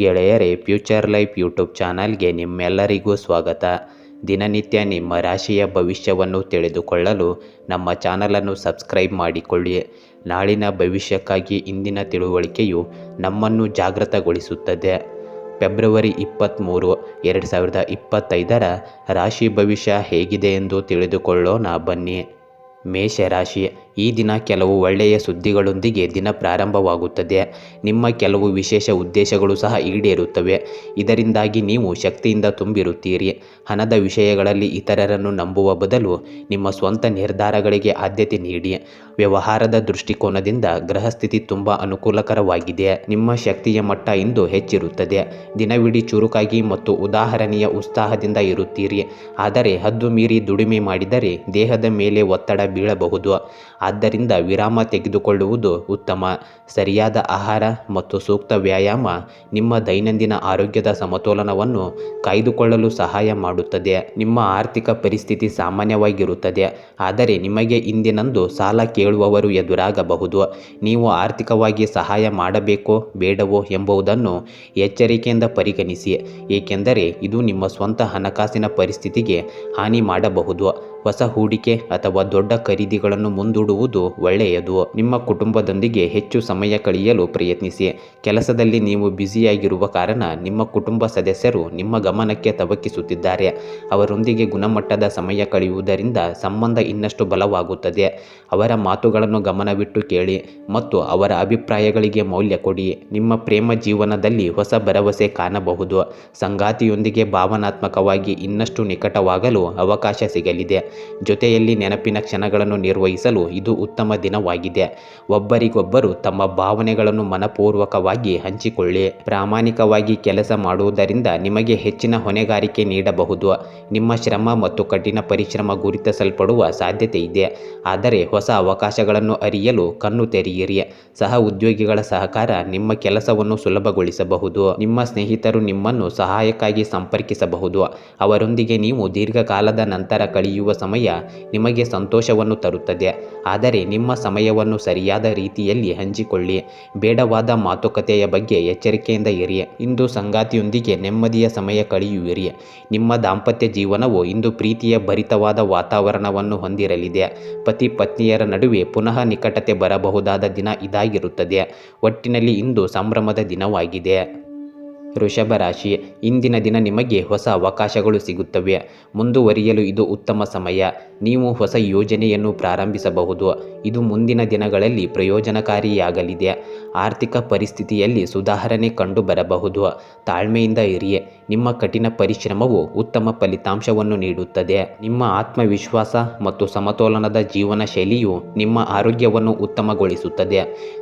ಗೆಳೆಯರೇ, future life YouTube ಚಾನಲ್ಗೆ ನಿಮ್ಮೆಲ್ಲರಿಗೂ ಸ್ವಾಗತ. ದಿನನಿತ್ಯ ನಿಮ್ಮ ರಾಶಿಯ ಭವಿಷ್ಯವನ್ನು ತಿಳಿದುಕೊಳ್ಳಲು ನಮ್ಮ ಚಾನಲನ್ನು ಸಬ್ಸ್ಕ್ರೈಬ್ ಮಾಡಿಕೊಳ್ಳಿ. ನಾಳಿನ ಭವಿಷ್ಯಕ್ಕಾಗಿ ಇಂದಿನ ತಿಳುವಳಿಕೆಯು ನಮ್ಮನ್ನು ಜಾಗೃತಗೊಳಿಸುತ್ತದೆ. ಫೆಬ್ರವರಿ ಇಪ್ಪತ್ತ್ಮೂರು, ಎರಡು ಸಾವಿರದ ಇಪ್ಪತ್ತೈದರ ರಾಶಿ ಭವಿಷ್ಯ ಹೇಗಿದೆ ಎಂದು ತಿಳಿದುಕೊಳ್ಳೋಣ ಬನ್ನಿ. ಮೇಷರಾಶಿ ಈ ದಿನ ಕೆಲವು ಒಳ್ಳೆಯ ಸುದ್ದಿಗಳೊಂದಿಗೆ ದಿನ ಪ್ರಾರಂಭವಾಗುತ್ತದೆ. ನಿಮ್ಮ ಕೆಲವು ವಿಶೇಷ ಉದ್ದೇಶಗಳು ಸಹ ಈಡೇರುತ್ತವೆ. ಇದರಿಂದಾಗಿ ನೀವು ಶಕ್ತಿಯಿಂದ ತುಂಬಿರುತ್ತೀರಿ. ಹಣದ ವಿಷಯಗಳಲ್ಲಿ ಇತರರನ್ನು ನಂಬುವ ಬದಲು ನಿಮ್ಮ ಸ್ವಂತ ನಿರ್ಧಾರಗಳಿಗೆ ಆದ್ಯತೆ ನೀಡಿ. ವ್ಯವಹಾರದ ದೃಷ್ಟಿಕೋನದಿಂದ ಗ್ರಹಸ್ಥಿತಿ ತುಂಬ ಅನುಕೂಲಕರವಾಗಿದೆ. ನಿಮ್ಮ ಶಕ್ತಿಯ ಮಟ್ಟ ಇಂದು ಹೆಚ್ಚಿರುತ್ತದೆ. ದಿನವಿಡೀ ಚುರುಕಾಗಿ ಮತ್ತು ಉದಾಹರಣೆಯ ಉತ್ಸಾಹದಿಂದ ಇರುತ್ತೀರಿ. ಆದರೆ ಹದ್ದು ಮೀರಿ ದುಡಿಮೆ ಮಾಡಿದರೆ ದೇಹದ ಮೇಲೆ ಒತ್ತಡ ಬೀಳಬಹುದು. ಆದ್ದರಿಂದ ವಿರಾಮ ತೆಗೆದುಕೊಳ್ಳುವುದು ಉತ್ತಮ. ಸರಿಯಾದ ಆಹಾರ ಮತ್ತು ಸೂಕ್ತ ವ್ಯಾಯಾಮ ನಿಮ್ಮ ದೈನಂದಿನ ಆರೋಗ್ಯದ ಸಮತೋಲನವನ್ನು ಕಾಯ್ದುಕೊಳ್ಳಲು ಸಹಾಯ ಮಾಡುತ್ತದೆ. ನಿಮ್ಮ ಆರ್ಥಿಕ ಪರಿಸ್ಥಿತಿ ಸಾಮಾನ್ಯವಾಗಿರುತ್ತದೆ. ಆದರೆ ನಿಮಗೆ ಇಂದಿನಂದು ಸಾಲ ಕೇಳುವವರು ಎದುರಾಗಬಹುದು. ನೀವು ಆರ್ಥಿಕವಾಗಿ ಸಹಾಯ ಮಾಡಬೇಕೋ ಬೇಡವೋ ಎಂಬುದನ್ನು ಎಚ್ಚರಿಕೆಯಿಂದ ಪರಿಗಣಿಸಿ. ಏಕೆಂದರೆ ಇದು ನಿಮ್ಮ ಸ್ವಂತ ಹಣಕಾಸಿನ ಪರಿಸ್ಥಿತಿಗೆ ಹಾನಿ ಮಾಡಬಹುದು. ಹೊಸ ಹೂಡಿಕೆ ಅಥವಾ ದೊಡ್ಡ ಖರೀದಿಗಳನ್ನು ಮುಂದೂಡುವುದು ಒಳ್ಳೆಯದು. ನಿಮ್ಮ ಕುಟುಂಬದೊಂದಿಗೆ ಹೆಚ್ಚು ಸಮಯ ಕಳೆಯಲು ಪ್ರಯತ್ನಿಸಿ. ಕೆಲಸದಲ್ಲಿ ನೀವು ಬ್ಯುಸಿಯಾಗಿರುವ ಕಾರಣ ನಿಮ್ಮ ಕುಟುಂಬ ಸದಸ್ಯರು ನಿಮ್ಮ ಗಮನಕ್ಕೆ ತವಕಿಸುತ್ತಿದ್ದಾರೆ. ಅವರೊಂದಿಗೆ ಗುಣಮಟ್ಟದ ಸಮಯ ಕಳೆಯುವುದರಿಂದ ಸಂಬಂಧ ಇನ್ನಷ್ಟು ಬಲವಾಗುತ್ತದೆ. ಅವರ ಮಾತುಗಳನ್ನು ಗಮನವಿಟ್ಟು ಕೇಳಿ ಮತ್ತು ಅವರ ಅಭಿಪ್ರಾಯಗಳಿಗೆ ಮೌಲ್ಯ ಕೊಡಿ. ನಿಮ್ಮ ಪ್ರೇಮ ಜೀವನದಲ್ಲಿ ಹೊಸ ಭರವಸೆ ಕಾಣಬಹುದು. ಸಂಗಾತಿಯೊಂದಿಗೆ ಭಾವನಾತ್ಮಕವಾಗಿ ಇನ್ನಷ್ಟು ನಿಕಟವಾಗಲು ಅವಕಾಶ ಸಿಗಲಿದೆ. ಜೊತೆಯಲ್ಲಿ ನೆನಪಿನ ಕ್ಷಣಗಳನ್ನು ನಿರ್ವಹಿಸಲು ಇದು ಉತ್ತಮ ದಿನವಾಗಿದೆ. ಒಬ್ಬರಿಗೊಬ್ಬರು ತಮ್ಮ ಭಾವನೆಗಳನ್ನು ಮನಪೂರ್ವಕವಾಗಿ ಹಂಚಿಕೊಳ್ಳಿ. ಪ್ರಾಮಾಣಿಕವಾಗಿ ಕೆಲಸ ಮಾಡುವುದರಿಂದ ನಿಮಗೆ ಹೆಚ್ಚಿನ ಹೊಣೆಗಾರಿಕೆ ನೀಡಬಹುದು. ನಿಮ್ಮ ಶ್ರಮ ಮತ್ತು ಕಠಿಣ ಪರಿಶ್ರಮ ಗುರುತಿಸಲ್ಪಡುವ ಸಾಧ್ಯತೆ ಇದೆ. ಆದರೆ ಹೊಸ ಅವಕಾಶಗಳನ್ನು ಅರಿಯಲು ಕಣ್ಣು ತೆರೆಯಿರಿ. ಸಹ ಉದ್ಯೋಗಿಗಳ ಸಹಕಾರ ನಿಮ್ಮ ಕೆಲಸವನ್ನು ಸುಲಭಗೊಳಿಸಬಹುದು. ನಿಮ್ಮ ಸ್ನೇಹಿತರು ನಿಮ್ಮನ್ನು ಸಹಾಯಕ್ಕಾಗಿ ಸಂಪರ್ಕಿಸಬಹುದು. ಅವರೊಂದಿಗೆ ನೀವು ದೀರ್ಘಕಾಲದ ನಂತರ ಕಳೆಯುವ ಸಮಯ ನಿಮಗೆ ಸಂತೋಷವನ್ನು ತರುತ್ತದೆ. ಆದರೆ ನಿಮ್ಮ ಸಮಯವನ್ನು ಸರಿಯಾದ ರೀತಿಯಲ್ಲಿ ಹಂಚಿಕೊಳ್ಳಿ. ಬೇಡವಾದ ಮಾತುಕತೆಯ ಬಗ್ಗೆ ಎಚ್ಚರಿಕೆಯಿಂದ ಇರಿ. ಇಂದು ಸಂಗಾತಿಯೊಂದಿಗೆ ನೆಮ್ಮದಿಯ ಸಮಯ ಕಳೆಯುವಿರಿ. ನಿಮ್ಮ ದಾಂಪತ್ಯ ಜೀವನವು ಇಂದು ಪ್ರೀತಿಯ ಭರಿತವಾದ ವಾತಾವರಣವನ್ನು ಹೊಂದಿರಲಿದೆ. ಪತಿ ಪತ್ನಿಯರ ನಡುವೆ ಪುನಃ ನಿಕಟತೆ ಬರಬಹುದಾದ ದಿನ ಇದಾಗಿರುತ್ತದೆ. ಒಟ್ಟಿನಲ್ಲಿ ಇಂದು ಸಂಭ್ರಮದ ದಿನವಾಗಿದೆ. ವೃಷಭ ರಾಶಿ, ಇಂದಿನ ದಿನ ನಿಮಗೆ ಹೊಸ ಅವಕಾಶಗಳು ಸಿಗುತ್ತವೆ. ಮುಂದುವರಿಯಲು ಇದು ಉತ್ತಮ ಸಮಯ. ನೀವು ಹೊಸ ಯೋಜನೆಯನ್ನು ಪ್ರಾರಂಭಿಸಬಹುದು. ಇದು ಮುಂದಿನ ದಿನಗಳಲ್ಲಿ ಪ್ರಯೋಜನಕಾರಿಯಾಗಲಿದೆ. ಆರ್ಥಿಕ ಪರಿಸ್ಥಿತಿಯಲ್ಲಿ ಸುಧಾರಣೆ ಕಂಡುಬರಬಹುದು. ತಾಳ್ಮೆಯಿಂದ ಇರಿ. ನಿಮ್ಮ ಕಠಿಣ ಪರಿಶ್ರಮವು ಉತ್ತಮ ಫಲಿತಾಂಶವನ್ನು ನೀಡುತ್ತದೆ. ನಿಮ್ಮ ಆತ್ಮವಿಶ್ವಾಸ ಮತ್ತು ಸಮತೋಲನದ ಜೀವನ ಶೈಲಿಯು ನಿಮ್ಮ ಆರೋಗ್ಯವನ್ನು ಉತ್ತಮಗೊಳಿಸುತ್ತದೆ.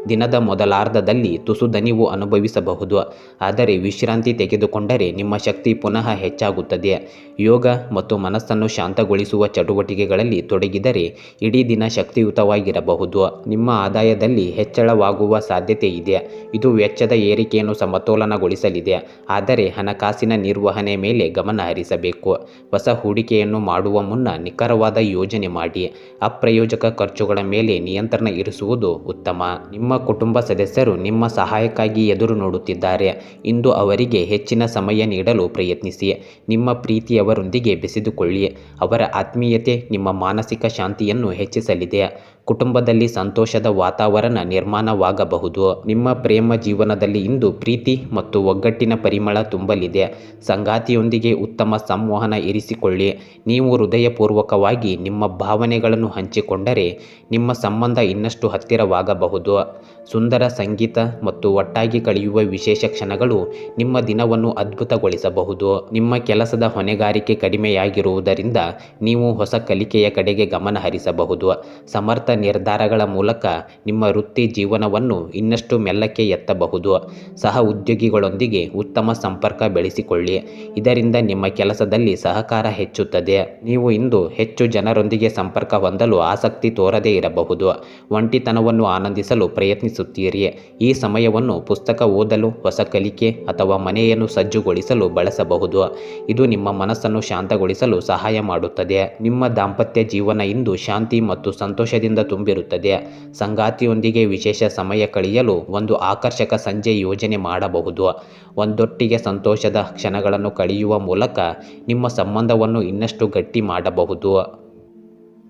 ದಿನದ ಮೊದಲಾರ್ಧದಲ್ಲಿ ತುಸು ದನಿವು ಅನುಭವಿಸಬಹುದು. ಆದರೆ ವಿಶ್ರಾಂತಿ ತೆಗೆದುಕೊಂಡರೆ ನಿಮ್ಮ ಶಕ್ತಿ ಪುನಃ ಹೆಚ್ಚಾಗುತ್ತದೆ. ಯೋಗ ಮತ್ತು ಮನಸ್ಸನ್ನು ಶಾಂತಗೊಳಿಸುವ ಚಟುವಟಿಕೆಗಳಲ್ಲಿ ತೊಡಗಿದರೆ ಇಡೀ ದಿನ ಶಕ್ತಿಯುತವಾಗಿರಬಹುದು. ನಿಮ್ಮ ಆದಾಯದಲ್ಲಿ ಹೆಚ್ಚಳವಾಗುವ ಸಾಧ್ಯತೆ ಇದೆ. ಇದು ವೆಚ್ಚದ ಏರಿಕೆಯನ್ನು ಸಮತೋಲನಗೊಳಿಸಲಿದೆ. ಆದರೆ ಹಣಕಾಸಿನ ನಿರ್ವಹಣೆ ಮೇಲೆ ಗಮನ ಹರಿಸಬೇಕು. ಹೊಸ ಹೂಡಿಕೆಯನ್ನು ಮಾಡುವ ಮುನ್ನ ನಿಖರವಾದ ಯೋಜನೆ ಮಾಡಿ. ಅಪ್ರಯೋಜಕ ಖರ್ಚುಗಳ ಮೇಲೆ ನಿಯಂತ್ರಣ ಇರಿಸುವುದು ಉತ್ತಮ. ನಿಮ್ಮ ಕುಟುಂಬ ಸದಸ್ಯರು ನಿಮ್ಮ ಸಹಾಯಕ್ಕಾಗಿ ಎದುರು ನೋಡುತ್ತಿದ್ದಾರೆ. ಇಂದು ಅವರಿಗೆ ಹೆಚ್ಚಿನ ಸಮಯ ನೀಡಲು ಪ್ರಯತ್ನಿಸಿ. ನಿಮ್ಮ ಪ್ರೀತಿಯವರೊಂದಿಗೆ ಬೆಸೆದುಕೊಳ್ಳಿ. ಅವರ ಆತ್ಮೀಯತೆ ನಿಮ್ಮ ಮಾನಸಿಕ ಶಾಂತಿಯನ್ನು ಹೆಚ್ಚಿಸಲಿದೆ. ಕುಟುಂಬದಲ್ಲಿ ಸಂತೋಷದ ವಾತಾವರಣ ನಿರ್ಮಾಣವಾಗಬಹುದು. ನಿಮ್ಮ ಪ್ರೇಮ ಜೀವನದಲ್ಲಿ ಇಂದು ಪ್ರೀತಿ ಮತ್ತು ಒಗ್ಗಟ್ಟಿನ ಪರಿಮಳ ತುಂಬಲಿದೆ. ಸಂಗಾತಿಯೊಂದಿಗೆ ಉತ್ತಮ ಸಂವಹನ ಇರಿಸಿಕೊಳ್ಳಿ. ನೀವು ಹೃದಯಪೂರ್ವಕವಾಗಿ ನಿಮ್ಮ ಭಾವನೆಗಳನ್ನು ಹಂಚಿಕೊಂಡರೆ ನಿಮ್ಮ ಸಂಬಂಧ ಇನ್ನಷ್ಟು ಹತ್ತಿರವಾಗಬಹುದು. ಸುಂದರ ಸಂಗೀತ ಮತ್ತು ಒಟ್ಟಾಗಿ ಕಳೆಯುವ ವಿಶೇಷ ಕ್ಷಣಗಳು ನಿಮ್ಮ ದಿನವನ್ನು ಅದ್ಭುತಗೊಳಿಸಬಹುದು. ನಿಮ್ಮ ಕೆಲಸದ ಹೊಣೆಗಾರಿಕೆ ಕಡಿಮೆಯಾಗಿರುವುದರಿಂದ ನೀವು ಹೊಸ ಕಲಿಕೆಯ ಕಡೆಗೆ ಗಮನ ಹರಿಸಬಹುದು ಸಮರ್ಥ ನಿರ್ಧಾರಗಳ ಮೂಲಕ ನಿಮ್ಮ ವೃತ್ತಿ ಜೀವನವನ್ನು ಇನ್ನಷ್ಟು ಮೆಲ್ಲಕ್ಕೆ ಎತ್ತಬಹುದು. ಸಹ ಉದ್ಯೋಗಿಗಳೊಂದಿಗೆ ಉತ್ತಮ ಸಂಪರ್ಕ ಬೆಳೆಸಿಕೊಳ್ಳಿ. ಇದರಿಂದ ನಿಮ್ಮ ಕೆಲಸದಲ್ಲಿ ಸಹಕಾರ ಹೆಚ್ಚುತ್ತದೆ. ನೀವು ಇಂದು ಹೆಚ್ಚು ಜನರೊಂದಿಗೆ ಸಂಪರ್ಕ ಹೊಂದಲು ಆಸಕ್ತಿ ತೋರದೇ ಇರಬಹುದು. ಒಂಟಿತನವನ್ನು ಆನಂದಿಸಲು ಪ್ರಯತ್ನಿಸುತ್ತೀರಿ. ಈ ಸಮಯವನ್ನು ಪುಸ್ತಕ ಓದಲು, ಹೊಸ ಕಲಿಕೆ ಅಥವಾ ಮನೆಯನ್ನು ಸಜ್ಜುಗೊಳಿಸಲು ಬಳಸಬಹುದು. ಇದು ನಿಮ್ಮ ಮನಸ್ಸನ್ನು ಶಾಂತಗೊಳಿಸಲು ಸಹಾಯ ಮಾಡುತ್ತದೆ. ನಿಮ್ಮ ದಾಂಪತ್ಯ ಜೀವನ ಇಂದು ಶಾಂತಿ ಮತ್ತು ಸಂತೋಷದಿಂದ ತುಂಬಿರುತ್ತದೆ. ಸಂಗಾತಿಯೊಂದಿಗೆ ವಿಶೇಷ ಸಮಯ ಕಳೆಯಲು ಒಂದು ಆಕರ್ಷಕ ಸಂಜೆ ಯೋಜನೆ ಮಾಡಬಹುದು. ಒಂದೊಟ್ಟಿಗೆ ಸಂತೋಷದ ಕ್ಷಣಗಳನ್ನು ಕಳೆಯುವ ಮೂಲಕ ನಿಮ್ಮ ಸಂಬಂಧವನ್ನು ಇನ್ನಷ್ಟು ಗಟ್ಟಿ ಮಾಡಬಹುದು.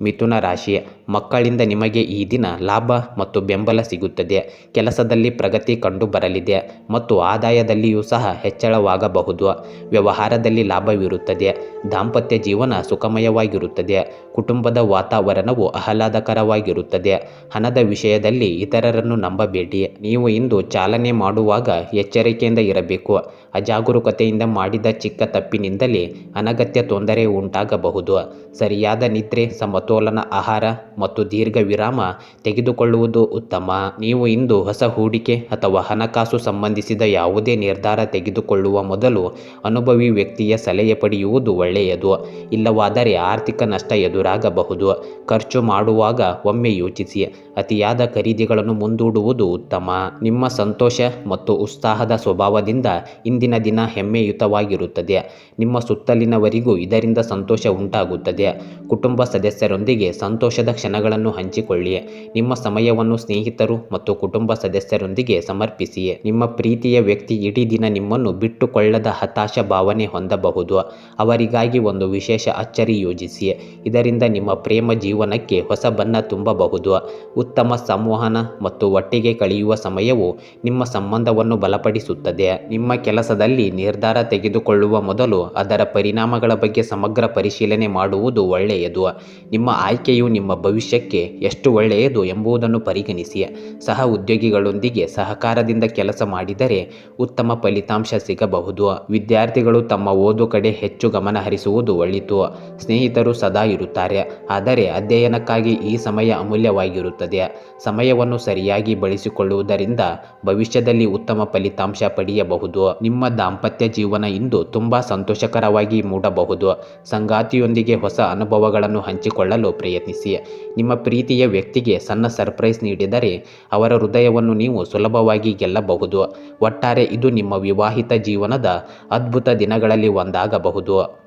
ಮಿಥುನ ರಾಶಿ ಮಕ್ಕಳಿಂದ ನಿಮಗೆ ಈ ದಿನ ಲಾಭ ಮತ್ತು ಬೆಂಬಲ ಸಿಗುತ್ತದೆ. ಕೆಲಸದಲ್ಲಿ ಪ್ರಗತಿ ಕಂಡು ಬರಲಿದೆ ಮತ್ತು ಆದಾಯದಲ್ಲಿಯೂ ಸಹ ಹೆಚ್ಚಳವಾಗಬಹುದು. ವ್ಯವಹಾರದಲ್ಲಿ ಲಾಭವಿರುತ್ತದೆ. ದಾಂಪತ್ಯ ಜೀವನ ಸುಖಮಯವಾಗಿರುತ್ತದೆ. ಕುಟುಂಬದ ವಾತಾವರಣವು ಆಹ್ಲಾದಕರವಾಗಿರುತ್ತದೆ. ಹಣದ ವಿಷಯದಲ್ಲಿ ಇತರರನ್ನು ನಂಬಬೇಡಿ. ನೀವು ಇಂದು ಚಾಲನೆ ಮಾಡುವಾಗ ಎಚ್ಚರಿಕೆಯಿಂದ ಇರಬೇಕು. ಅಜಾಗರೂಕತೆಯಿಂದ ಮಾಡಿದ ಚಿಕ್ಕ ತಪ್ಪಿನಿಂದಲೇ ಅನಗತ್ಯ ತೊಂದರೆ ಉಂಟಾಗಬಹುದು. ಸರಿಯಾದ ನಿದ್ರೆ ಸಮತೋಲನ ಆಹಾರ ಮತ್ತು ದೀರ್ಘ ವಿರಾಮ ತೆಗೆದುಕೊಳ್ಳುವುದು ಉತ್ತಮ. ನೀವು ಇಂದು ಹೊಸ ಹೂಡಿಕೆ ಅಥವಾ ಹಣಕಾಸು ಸಂಬಂಧಿಸಿದ ಯಾವುದೇ ನಿರ್ಧಾರ ತೆಗೆದುಕೊಳ್ಳುವ ಮೊದಲು ಅನುಭವಿ ವ್ಯಕ್ತಿಯ ಸಲಹೆ ಪಡೆಯುವುದು ಒಳ್ಳೆಯದು. ಇಲ್ಲವಾದರೆ ಆರ್ಥಿಕ ನಷ್ಟ ಎದುರಾಗಬಹುದು. ಖರ್ಚು ಮಾಡುವಾಗ ಒಮ್ಮೆ ಯೋಚಿಸಿ. ಅತಿಯಾದ ಖರೀದಿಗಳನ್ನು ಮುಂದೂಡುವುದು ಉತ್ತಮ. ನಿಮ್ಮ ಸಂತೋಷ ಮತ್ತು ಉತ್ಸಾಹದ ಸ್ವಭಾವದಿಂದ ಇಂದಿನ ದಿನ ಹೆಮ್ಮೆಯುತವಾಗಿರುತ್ತದೆ. ನಿಮ್ಮ ಸುತ್ತಲಿನವರಿಗೂ ಇದರಿಂದ ಸಂತೋಷ ಉಂಟಾಗುತ್ತದೆ. ಕುಟುಂಬ ಸದಸ್ಯರೊಂದಿಗೆ ಸಂತೋಷದ ಕ್ಷಣಗಳನ್ನು ಹಂಚಿಕೊಳ್ಳಿ ನಿಮ್ಮ ಸಮಯವನ್ನು ಸ್ನೇಹಿತರು ಮತ್ತು ಕುಟುಂಬ ಸದಸ್ಯರೊಂದಿಗೆ ಸಮರ್ಪಿಸಿಯೇ. ನಿಮ್ಮ ಪ್ರೀತಿಯ ವ್ಯಕ್ತಿ ಇಡೀ ದಿನ ನಿಮ್ಮನ್ನು ಬಿಟ್ಟುಕೊಳ್ಳದ ಹತಾಶ ಭಾವನೆ ಹೊಂದಬಹುದು. ಅವರಿಗಾಗಿ ಒಂದು ವಿಶೇಷ ಅಚ್ಚರಿ ಯೋಜಿಸಿ ಇದರಿಂದ ನಿಮ್ಮ ಪ್ರೇಮ ಜೀವನಕ್ಕೆ ಹೊಸ ಬಣ್ಣ ತುಂಬಬಹುದು. ಉತ್ತಮ ಸಂವಹನ ಮತ್ತು ಒಟ್ಟಿಗೆ ಕಳೆಯುವ ಸಮಯವು ನಿಮ್ಮ ಸಂಬಂಧವನ್ನು ಬಲಪಡಿಸುತ್ತದೆ. ನಿಮ್ಮ ಕೆಲಸದಲ್ಲಿ ನಿರ್ಧಾರ ತೆಗೆದುಕೊಳ್ಳುವ ಮೊದಲು ಅದರ ಪರಿಣಾಮಗಳ ಬಗ್ಗೆ ಸಮಗ್ರ ಪರಿಶೀಲನೆ ಮಾಡುವುದು ಒಳ್ಳೆಯದು. ನಿಮ್ಮ ಆಯ್ಕೆಯು ನಿಮ್ಮ ಭವಿಷ್ಯಕ್ಕೆ ಎಷ್ಟು ಒಳ್ಳೆಯದು ಎಂಬುದನ್ನು ಪರಿಗಣಿಸಿ. ಸಹ ಉದ್ಯೋಗಿಗಳೊಂದಿಗೆ ಸಹಕಾರದಿಂದ ಕೆಲಸ ಮಾಡಿದರೆ ಉತ್ತಮ ಫಲಿತಾಂಶ ಸಿಗಬಹುದು. ವಿದ್ಯಾರ್ಥಿಗಳು ತಮ್ಮ ಓದು ಕಡೆ ಹೆಚ್ಚು ಗಮನ ಹರಿಸುವುದು ಒಳಿತು. ಸ್ನೇಹಿತರು ಸದಾ ಇರುತ್ತಾರೆ. ಆದರೆ ಅಧ್ಯಯನಕ್ಕಾಗಿ ಈ ಸಮಯ ಅಮೂಲ್ಯವಾಗಿರುತ್ತದೆ. ಸಮಯವನ್ನು ಸರಿಯಾಗಿ ಬಳಸಿಕೊಳ್ಳುವುದರಿಂದ ಭವಿಷ್ಯದಲ್ಲಿ ಉತ್ತಮ ಫಲಿತಾಂಶ ಪಡೆಯಬಹುದು. ನಿಮ್ಮ ದಾಂಪತ್ಯ ಜೀವನ ಇಂದು ತುಂಬಾ ಸಂತೋಷಕರವಾಗಿ ಮೂಡಬಹುದು. ಸಂಗಾತಿಯೊಂದಿಗೆ ಹೊಸ ಅನುಭವಗಳನ್ನು ಹಂಚಿಕೊಳ್ಳಲು ಪ್ರಯತ್ನಿಸಿ. ನಿಮ್ಮ ಪ್ರೀತಿಯ ವ್ಯಕ್ತಿಗೆ ಸಣ್ಣ ಸರ್ಪ್ರೈಸ್ ನೀಡಿದರೆ ಅವರ ಹೃದಯವನ್ನು ನೀವು ಸುಲಭವಾಗಿ ಗೆಲ್ಲಬಹುದು. ಒಟ್ಟಾರೆ ಇದು ನಿಮ್ಮ ವಿವಾಹಿತ ಜೀವನದ ಅದ್ಭುತ ದಿನಗಳಲ್ಲಿ ಒಂದಾಗಬಹುದು.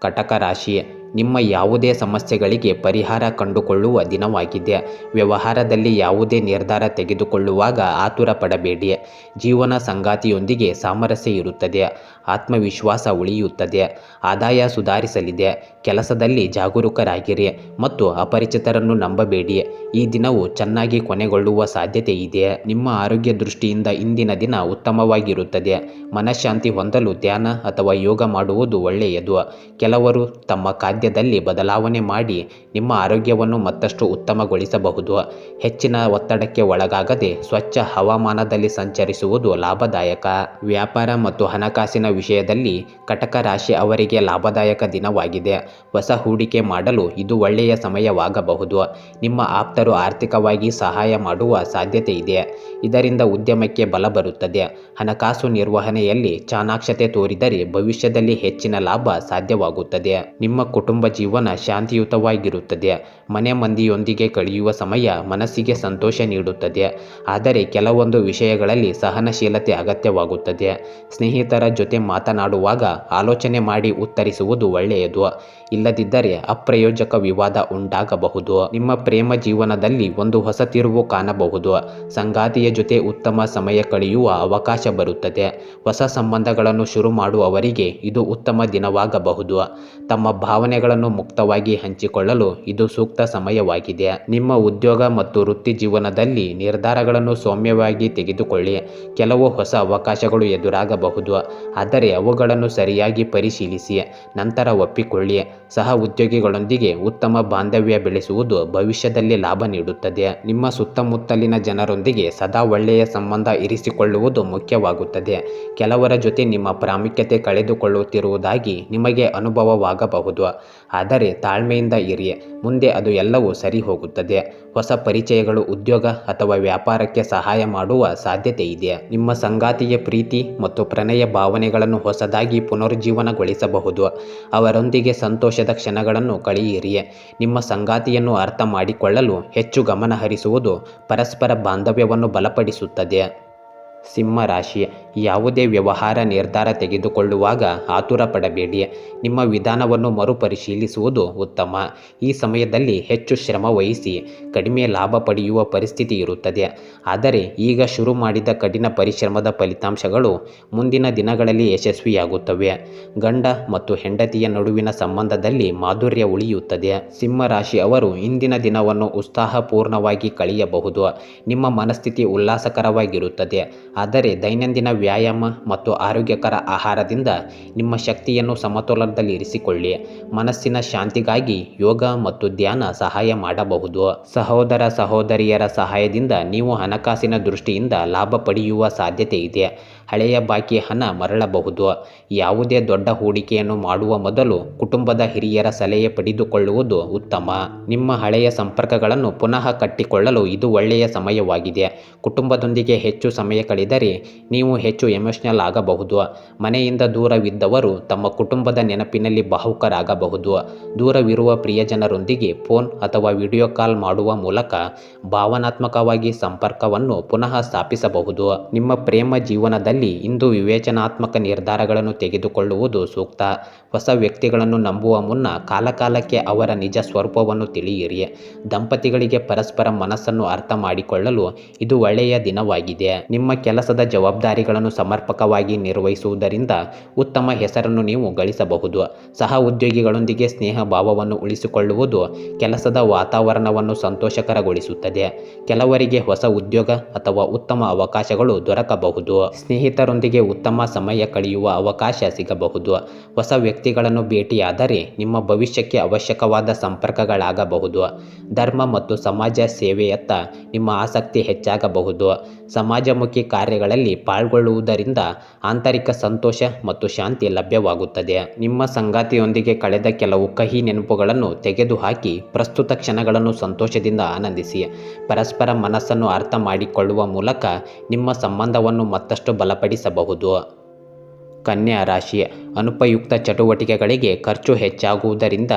ಕಟಕ ರಾಶಿ ನಿಮ್ಮ ಯಾವುದೇ ಸಮಸ್ಯೆಗಳಿಗೆ ಪರಿಹಾರ ಕಂಡುಕೊಳ್ಳುವ ದಿನವಾಗಿದೆ. ವ್ಯವಹಾರದಲ್ಲಿ ಯಾವುದೇ ನಿರ್ಧಾರ ತೆಗೆದುಕೊಳ್ಳುವಾಗ ಆತುರ ಪಡಬೇಡಿ ಜೀವನ ಸಂಗಾತಿಯೊಂದಿಗೆ ಸಾಮರಸ್ಯ ಇರುತ್ತದೆ. ಆತ್ಮವಿಶ್ವಾಸ ಉಳಿಯುತ್ತದೆ. ಆದಾಯ ಸುಧಾರಿಸಲಿದೆ. ಕೆಲಸದಲ್ಲಿ ಜಾಗರೂಕರಾಗಿರಿ ಮತ್ತು ಅಪರಿಚಿತರನ್ನು ನಂಬಬೇಡಿ. ಈ ದಿನವು ಚೆನ್ನಾಗಿ ಕೊನೆಗೊಳ್ಳುವ ಸಾಧ್ಯತೆ ಇದೆ. ನಿಮ್ಮ ಆರೋಗ್ಯ ದೃಷ್ಟಿಯಿಂದ ಇಂದಿನ ದಿನ ಉತ್ತಮವಾಗಿರುತ್ತದೆ. ಮನಃಶಾಂತಿ ಹೊಂದಲು ಧ್ಯಾನ ಅಥವಾ ಯೋಗ ಮಾಡುವುದು ಒಳ್ಳೆಯದು. ಕೆಲವರು ತಮ್ಮ ಖಾದ್ಯದಲ್ಲಿ ಬದಲಾವಣೆ ಮಾಡಿ ನಿಮ್ಮ ಆರೋಗ್ಯವನ್ನು ಮತ್ತಷ್ಟು ಉತ್ತಮಗೊಳಿಸಬಹುದು. ಹೆಚ್ಚಿನ ಒತ್ತಡಕ್ಕೆ ಒಳಗಾಗದೆ ಸ್ವಚ್ಛ ಹವಾಮಾನದಲ್ಲಿ ಸಂಚರಿಸುವುದು ಲಾಭದಾಯಕ. ವ್ಯಾಪಾರ ಮತ್ತು ಹಣಕಾಸಿನ ವಿಷಯದಲ್ಲಿ ಕಟಕ ರಾಶಿ ಅವರಿಗೆ ಲಾಭದಾಯಕ ದಿನವಾಗಿದೆ. ಹೊಸ ಹೂಡಿಕೆ ಮಾಡಲು ಇದು ಒಳ್ಳೆಯ ಸಮಯವಾಗಬಹುದು. ನಿಮ್ಮ ಆಪ್ತರು ಆರ್ಥಿಕವಾಗಿ ಸಹಾಯ ಮಾಡುವ ಸಾಧ್ಯತೆ ಇದೆ. ಇದರಿಂದ ಉದ್ಯಮಕ್ಕೆ ಬಲ ಬರುತ್ತದೆ. ಹಣಕಾಸು ನಿರ್ವಹಣೆಯಲ್ಲಿ ಚಾಣಾಕ್ಷತೆ ತೋರಿದರೆ ಭವಿಷ್ಯದಲ್ಲಿ ಹೆಚ್ಚಿನ ಲಾಭ ಸಾಧ್ಯವಾಗುತ್ತದೆ. ನಿಮ್ಮ ಕುಟುಂಬ ಜೀವನ ಶಾಂತಿಯುತವಾಗಿರುತ್ತದೆ. ಮನೆ ಮಂದಿಯೊಂದಿಗೆ ಕಳೆಯುವ ಸಮಯ ಮನಸ್ಸಿಗೆ ಸಂತೋಷ ನೀಡುತ್ತದೆ. ಆದರೆ ಕೆಲವೊಂದು ವಿಷಯಗಳಲ್ಲಿ ಸಹನಶೀಲತೆ ಅಗತ್ಯವಾಗುತ್ತದೆ. ಸ್ನೇಹಿತರ ಜೊತೆ ಮಾತನಾಡುವಾಗ ಆಲೋಚನೆ ಮಾಡಿ ಉತ್ತರಿಸುವುದು ಒಳ್ಳೆಯದು. ಇಲ್ಲದಿದ್ದರೆ ಅಪ್ರಯೋಜಕ ವಿವಾದ ಉಂಟಾಗಬಹುದು. ನಿಮ್ಮ ಪ್ರೇಮ ಜೀವನದಲ್ಲಿ ಒಂದು ಹೊಸ ತಿರುವು ಕಾಣಬಹುದು. ಸಂಗಾತಿಯ ಜೊತೆ ಉತ್ತಮ ಸಮಯ ಕಳೆಯುವ ಅವಕಾಶ ಬರುತ್ತದೆ. ಹೊಸ ಸಂಬಂಧಗಳನ್ನು ಶುರು ಮಾಡುವವರಿಗೆ ಇದು ಉತ್ತಮ ದಿನವಾಗಬಹುದು. ತಮ್ಮ ಭಾವನೆಗಳನ್ನು ಮುಕ್ತವಾಗಿ ಹಂಚಿಕೊಳ್ಳಲು ಇದು ಸೂಕ್ತ ಸಮಯವಾಗಿದೆ. ನಿಮ್ಮ ಉದ್ಯೋಗ ಮತ್ತು ವೃತ್ತಿ ಜೀವನದಲ್ಲಿ ನಿರ್ಧಾರಗಳನ್ನು ಸೌಮ್ಯವಾಗಿ ತೆಗೆದುಕೊಳ್ಳಿ. ಕೆಲವು ಹೊಸ ಅವಕಾಶಗಳು ಎದುರಾಗಬಹುದು. ಆದರೆ ಅವುಗಳನ್ನು ಸರಿಯಾಗಿ ಪರಿಶೀಲಿಸಿ, ನಂತರ ಒಪ್ಪಿಕೊಳ್ಳಿ. ಸಹ ಉದ್ಯೋಗಿಗಳೊಂದಿಗೆ ಉತ್ತಮ ಬಾಂಧವ್ಯ ಬೆಳೆಸುವುದು ಭವಿಷ್ಯದಲ್ಲಿ ಲಾಭ ನೀಡುತ್ತದೆ. ನಿಮ್ಮ ಸುತ್ತಮುತ್ತಲಿನ ಜನರೊಂದಿಗೆ ಸದಾ ಒಳ್ಳೆಯ ಸಂಬಂಧ ಇರಿಸಿಕೊಳ್ಳುವುದು ಮುಖ್ಯವಾಗುತ್ತದೆ. ಕೆಲವರ ಜೊತೆ ನಿಮ್ಮ ಪ್ರಾಮುಖ್ಯತೆ ಕಳೆದುಕೊಳ್ಳುತ್ತಿರುವುದಾಗಿ ನಿಮಗೆ ಅನುಭವವಾಗಬಹುದು. ಆದರೆ ತಾಳ್ಮೆಯಿಂದ ಇರಿ. ಮುಂದೆ ಅದು ಎಲ್ಲವೂ ಸರಿ ಹೋಗುತ್ತದೆ ಹೊಸ ಪರಿಚಯಗಳು, ಉದ್ಯೋಗ ಅಥವಾ ವ್ಯಾಪಾರಕ್ಕೆ ಸಹಾಯ ಮಾಡುವ ಸಾಧ್ಯತೆ ಇದೆ. ನಿಮ್ಮ ಸಂಗಾತಿಯ ಪ್ರೀತಿ ಮತ್ತು ಪ್ರಣಯ ಭಾವನೆಗಳನ್ನು ಹೊಸದಾಗಿ ಪುನರುಜ್ಜೀವನಗೊಳಿಸಬಹುದು. ಅವರೊಂದಿಗೆ ಸಂತೋಷದ ಕ್ಷಣಗಳನ್ನು ಕಳೆಯಿರಿ. ನಿಮ್ಮ ಸಂಗಾತಿಯನ್ನು ಅರ್ಥ ಮಾಡಿಕೊಳ್ಳಲು ಹೆಚ್ಚು ಗಮನಹರಿಸುವುದು ಪರಸ್ಪರ ಬಾಂಧವ್ಯವನ್ನು ಬಲಪಡಿಸುತ್ತದೆ. ಸಿಂಹ ರಾಶಿ ಯಾವುದೇ ವ್ಯವಹಾರ ನಿರ್ಧಾರ ತೆಗೆದುಕೊಳ್ಳುವಾಗ ಆತುರ ಪಡಬೇಡಿ ನಿಮ್ಮ ವಿಧಾನವನ್ನು ಮರುಪರಿಶೀಲಿಸುವುದು ಉತ್ತಮ. ಈ ಸಮಯದಲ್ಲಿ ಹೆಚ್ಚು ಶ್ರಮ ವಹಿಸಿ, ಕಡಿಮೆ ಲಾಭ ಪಡೆಯುವ ಪರಿಸ್ಥಿತಿ ಇರುತ್ತದೆ. ಆದರೆ ಈಗ ಶುರು ಮಾಡಿದ ಕಠಿಣ ಪರಿಶ್ರಮದ ಫಲಿತಾಂಶಗಳು ಮುಂದಿನ ದಿನಗಳಲ್ಲಿ ಯಶಸ್ವಿಯಾಗುತ್ತವೆ. ಗಂಡ ಮತ್ತು ಹೆಂಡತಿಯ ನಡುವಿನ ಸಂಬಂಧದಲ್ಲಿ ಮಾಧುರ್ಯ ಉಳಿಯುತ್ತದೆ. ಸಿಂಹರಾಶಿ ಅವರು ಇಂದಿನ ದಿನವನ್ನು ಉತ್ಸಾಹಪೂರ್ಣವಾಗಿ ಕಳೆಯಬಹುದು. ನಿಮ್ಮ ಮನಸ್ಥಿತಿ ಉಲ್ಲಾಸಕರವಾಗಿರುತ್ತದೆ. ಆದರೆ ದೈನಂದಿನ ವ್ಯಾಯಾಮ ಮತ್ತು ಆರೋಗ್ಯಕರ ಆಹಾರದಿಂದ ನಿಮ್ಮ ಶಕ್ತಿಯನ್ನು ಸಮತೋಲನದಲ್ಲಿ ಇರಿಸಿಕೊಳ್ಳಿ ಮನಸ್ಸಿನ ಶಾಂತಿಗಾಗಿ ಯೋಗ ಮತ್ತು ಧ್ಯಾನ ಸಹಾಯ ಮಾಡಬಹುದು. ಸಹೋದರ ಸಹೋದರಿಯರ ಸಹಾಯದಿಂದ ನೀವು ಹಣಕಾಸಿನ ದೃಷ್ಟಿಯಿಂದ ಲಾಭ ಪಡೆಯುವ ಸಾಧ್ಯತೆ ಇದೆ. ಹಳೆಯ ಬಾಕಿ ಹಣ ಮರಳಬಹುದು. ಯಾವುದೇ ದೊಡ್ಡ ಹೂಡಿಕೆಯನ್ನು ಮಾಡುವ ಮೊದಲು ಕುಟುಂಬದ ಹಿರಿಯರ ಸಲಹೆ ಪಡೆದುಕೊಳ್ಳುವುದು ಉತ್ತಮ. ನಿಮ್ಮ ಹಳೆಯ ಸಂಪರ್ಕಗಳನ್ನು ಪುನಃ ಕಟ್ಟಿಕೊಳ್ಳಲು ಇದು ಒಳ್ಳೆಯ ಸಮಯವಾಗಿದೆ. ಕುಟುಂಬದೊಂದಿಗೆ ಹೆಚ್ಚು ಸಮಯ ಕಳೆದರೆ ನೀವು ಹೆಚ್ಚು ಎಮೋಷನಲ್ ಆಗಬಹುದು. ಮನೆಯಿಂದ ದೂರವಿದ್ದವರು ತಮ್ಮ ಕುಟುಂಬದ ನೆನಪಿನಲ್ಲಿ ಭಾವುಕರಾಗಬಹುದು ದೂರವಿರುವ ಪ್ರಿಯಜನರೊಂದಿಗೆ ಫೋನ್ ಅಥವಾ ವಿಡಿಯೋ ಕಾಲ್ ಮಾಡುವ ಮೂಲಕ ಭಾವನಾತ್ಮಕವಾಗಿ ಸಂಪರ್ಕವನ್ನು ಪುನಃ ಸ್ಥಾಪಿಸಬಹುದು. ನಿಮ್ಮ ಪ್ರೇಮ ಜೀವನದಲ್ಲಿ ಇಂದು ವಿವೇಚನಾತ್ಮಕ ನಿರ್ಧಾರಗಳನ್ನು ತೆಗೆದುಕೊಳ್ಳುವುದು ಸೂಕ್ತ. ಹೊಸ ವ್ಯಕ್ತಿಗಳನ್ನು ನಂಬುವ ಮುನ್ನ ಕಾಲಕಾಲಕ್ಕೆ ಅವರ ನಿಜ ಸ್ವರೂಪವನ್ನು ತಿಳಿಯಿರಿ. ದಂಪತಿಗಳಿಗೆ ಪರಸ್ಪರ ಮನಸ್ಸನ್ನು ಅರ್ಥ ಮಾಡಿಕೊಳ್ಳಲು ಇದು ಒಳ್ಳೆಯ ದಿನವಾಗಿದೆ. ನಿಮ್ಮ ಕೆಲಸದ ಜವಾಬ್ದಾರಿಗಳನ್ನು ಸಮರ್ಪಕವಾಗಿ ನಿರ್ವಹಿಸುವುದರಿಂದ ಉತ್ತಮ ಹೆಸರನ್ನು ನೀವು ಗಳಿಸಬಹುದು. ಸಹ ಉದ್ಯೋಗಿಗಳೊಂದಿಗೆ ಸ್ನೇಹ ಭಾವವನ್ನು ಉಳಿಸಿಕೊಳ್ಳುವುದು ಕೆಲಸದ ವಾತಾವರಣವನ್ನು ಸಂತೋಷಕರಗೊಳಿಸುತ್ತದೆ. ಕೆಲವರಿಗೆ ಹೊಸ ಉದ್ಯೋಗ ಅಥವಾ ಉತ್ತಮ ಅವಕಾಶಗಳು ದೊರಕಬಹುದು. ಸ್ನೇಹಿತರೊಂದಿಗೆ ಉತ್ತಮ ಸಮಯ ಕಳೆಯುವ ಅವಕಾಶ ಸಿಗಬಹುದು. ಹೊಸ ವ್ಯಕ್ತಿಗಳನ್ನು ಭೇಟಿಯಾದರೆ ನಿಮ್ಮ ಭವಿಷ್ಯಕ್ಕೆ ಅವಶ್ಯಕವಾದ ಸಂಪರ್ಕಗಳಾಗಬಹುದು. ಧರ್ಮ ಮತ್ತು ಸಮಾಜ ಸೇವೆಯತ್ತ ನಿಮ್ಮ ಆಸಕ್ತಿ ಹೆಚ್ಚಾಗಬಹುದು. ಸಮಾಜಮುಖಿ ಕಾರ್ಯಗಳಲ್ಲಿ ಪಾಲ್ಗೊಳ್ಳುವುದರಿಂದ ಆಂತರಿಕ ಸಂತೋಷ ಮತ್ತು ಶಾಂತಿ ಲಭ್ಯವಾಗುತ್ತದೆ. ನಿಮ್ಮ ಸಂಗಾತಿಯೊಂದಿಗೆ ಕಳೆದ ಕೆಲವು ಕಹಿ ನೆನಪುಗಳನ್ನು ತೆಗೆದುಹಾಕಿ, ಪ್ರಸ್ತುತ ಕ್ಷಣಗಳನ್ನು ಸಂತೋಷದಿಂದ ಆನಂದಿಸಿ. ಪರಸ್ಪರ ಮನಸ್ಸನ್ನು ಅರ್ಥ ಮಾಡಿಕೊಳ್ಳುವ ಮೂಲಕ ನಿಮ್ಮ ಸಂಬಂಧವನ್ನು ಮತ್ತಷ್ಟು ಬಲಪಡಿಸಬಹುದು. ಕನ್ಯಾ ರಾಶಿ ಅನುಪಯುಕ್ತ ಚಟುವಟಿಕೆಗಳಿಗೆ ಖರ್ಚು ಹೆಚ್ಚಾಗುವುದರಿಂದ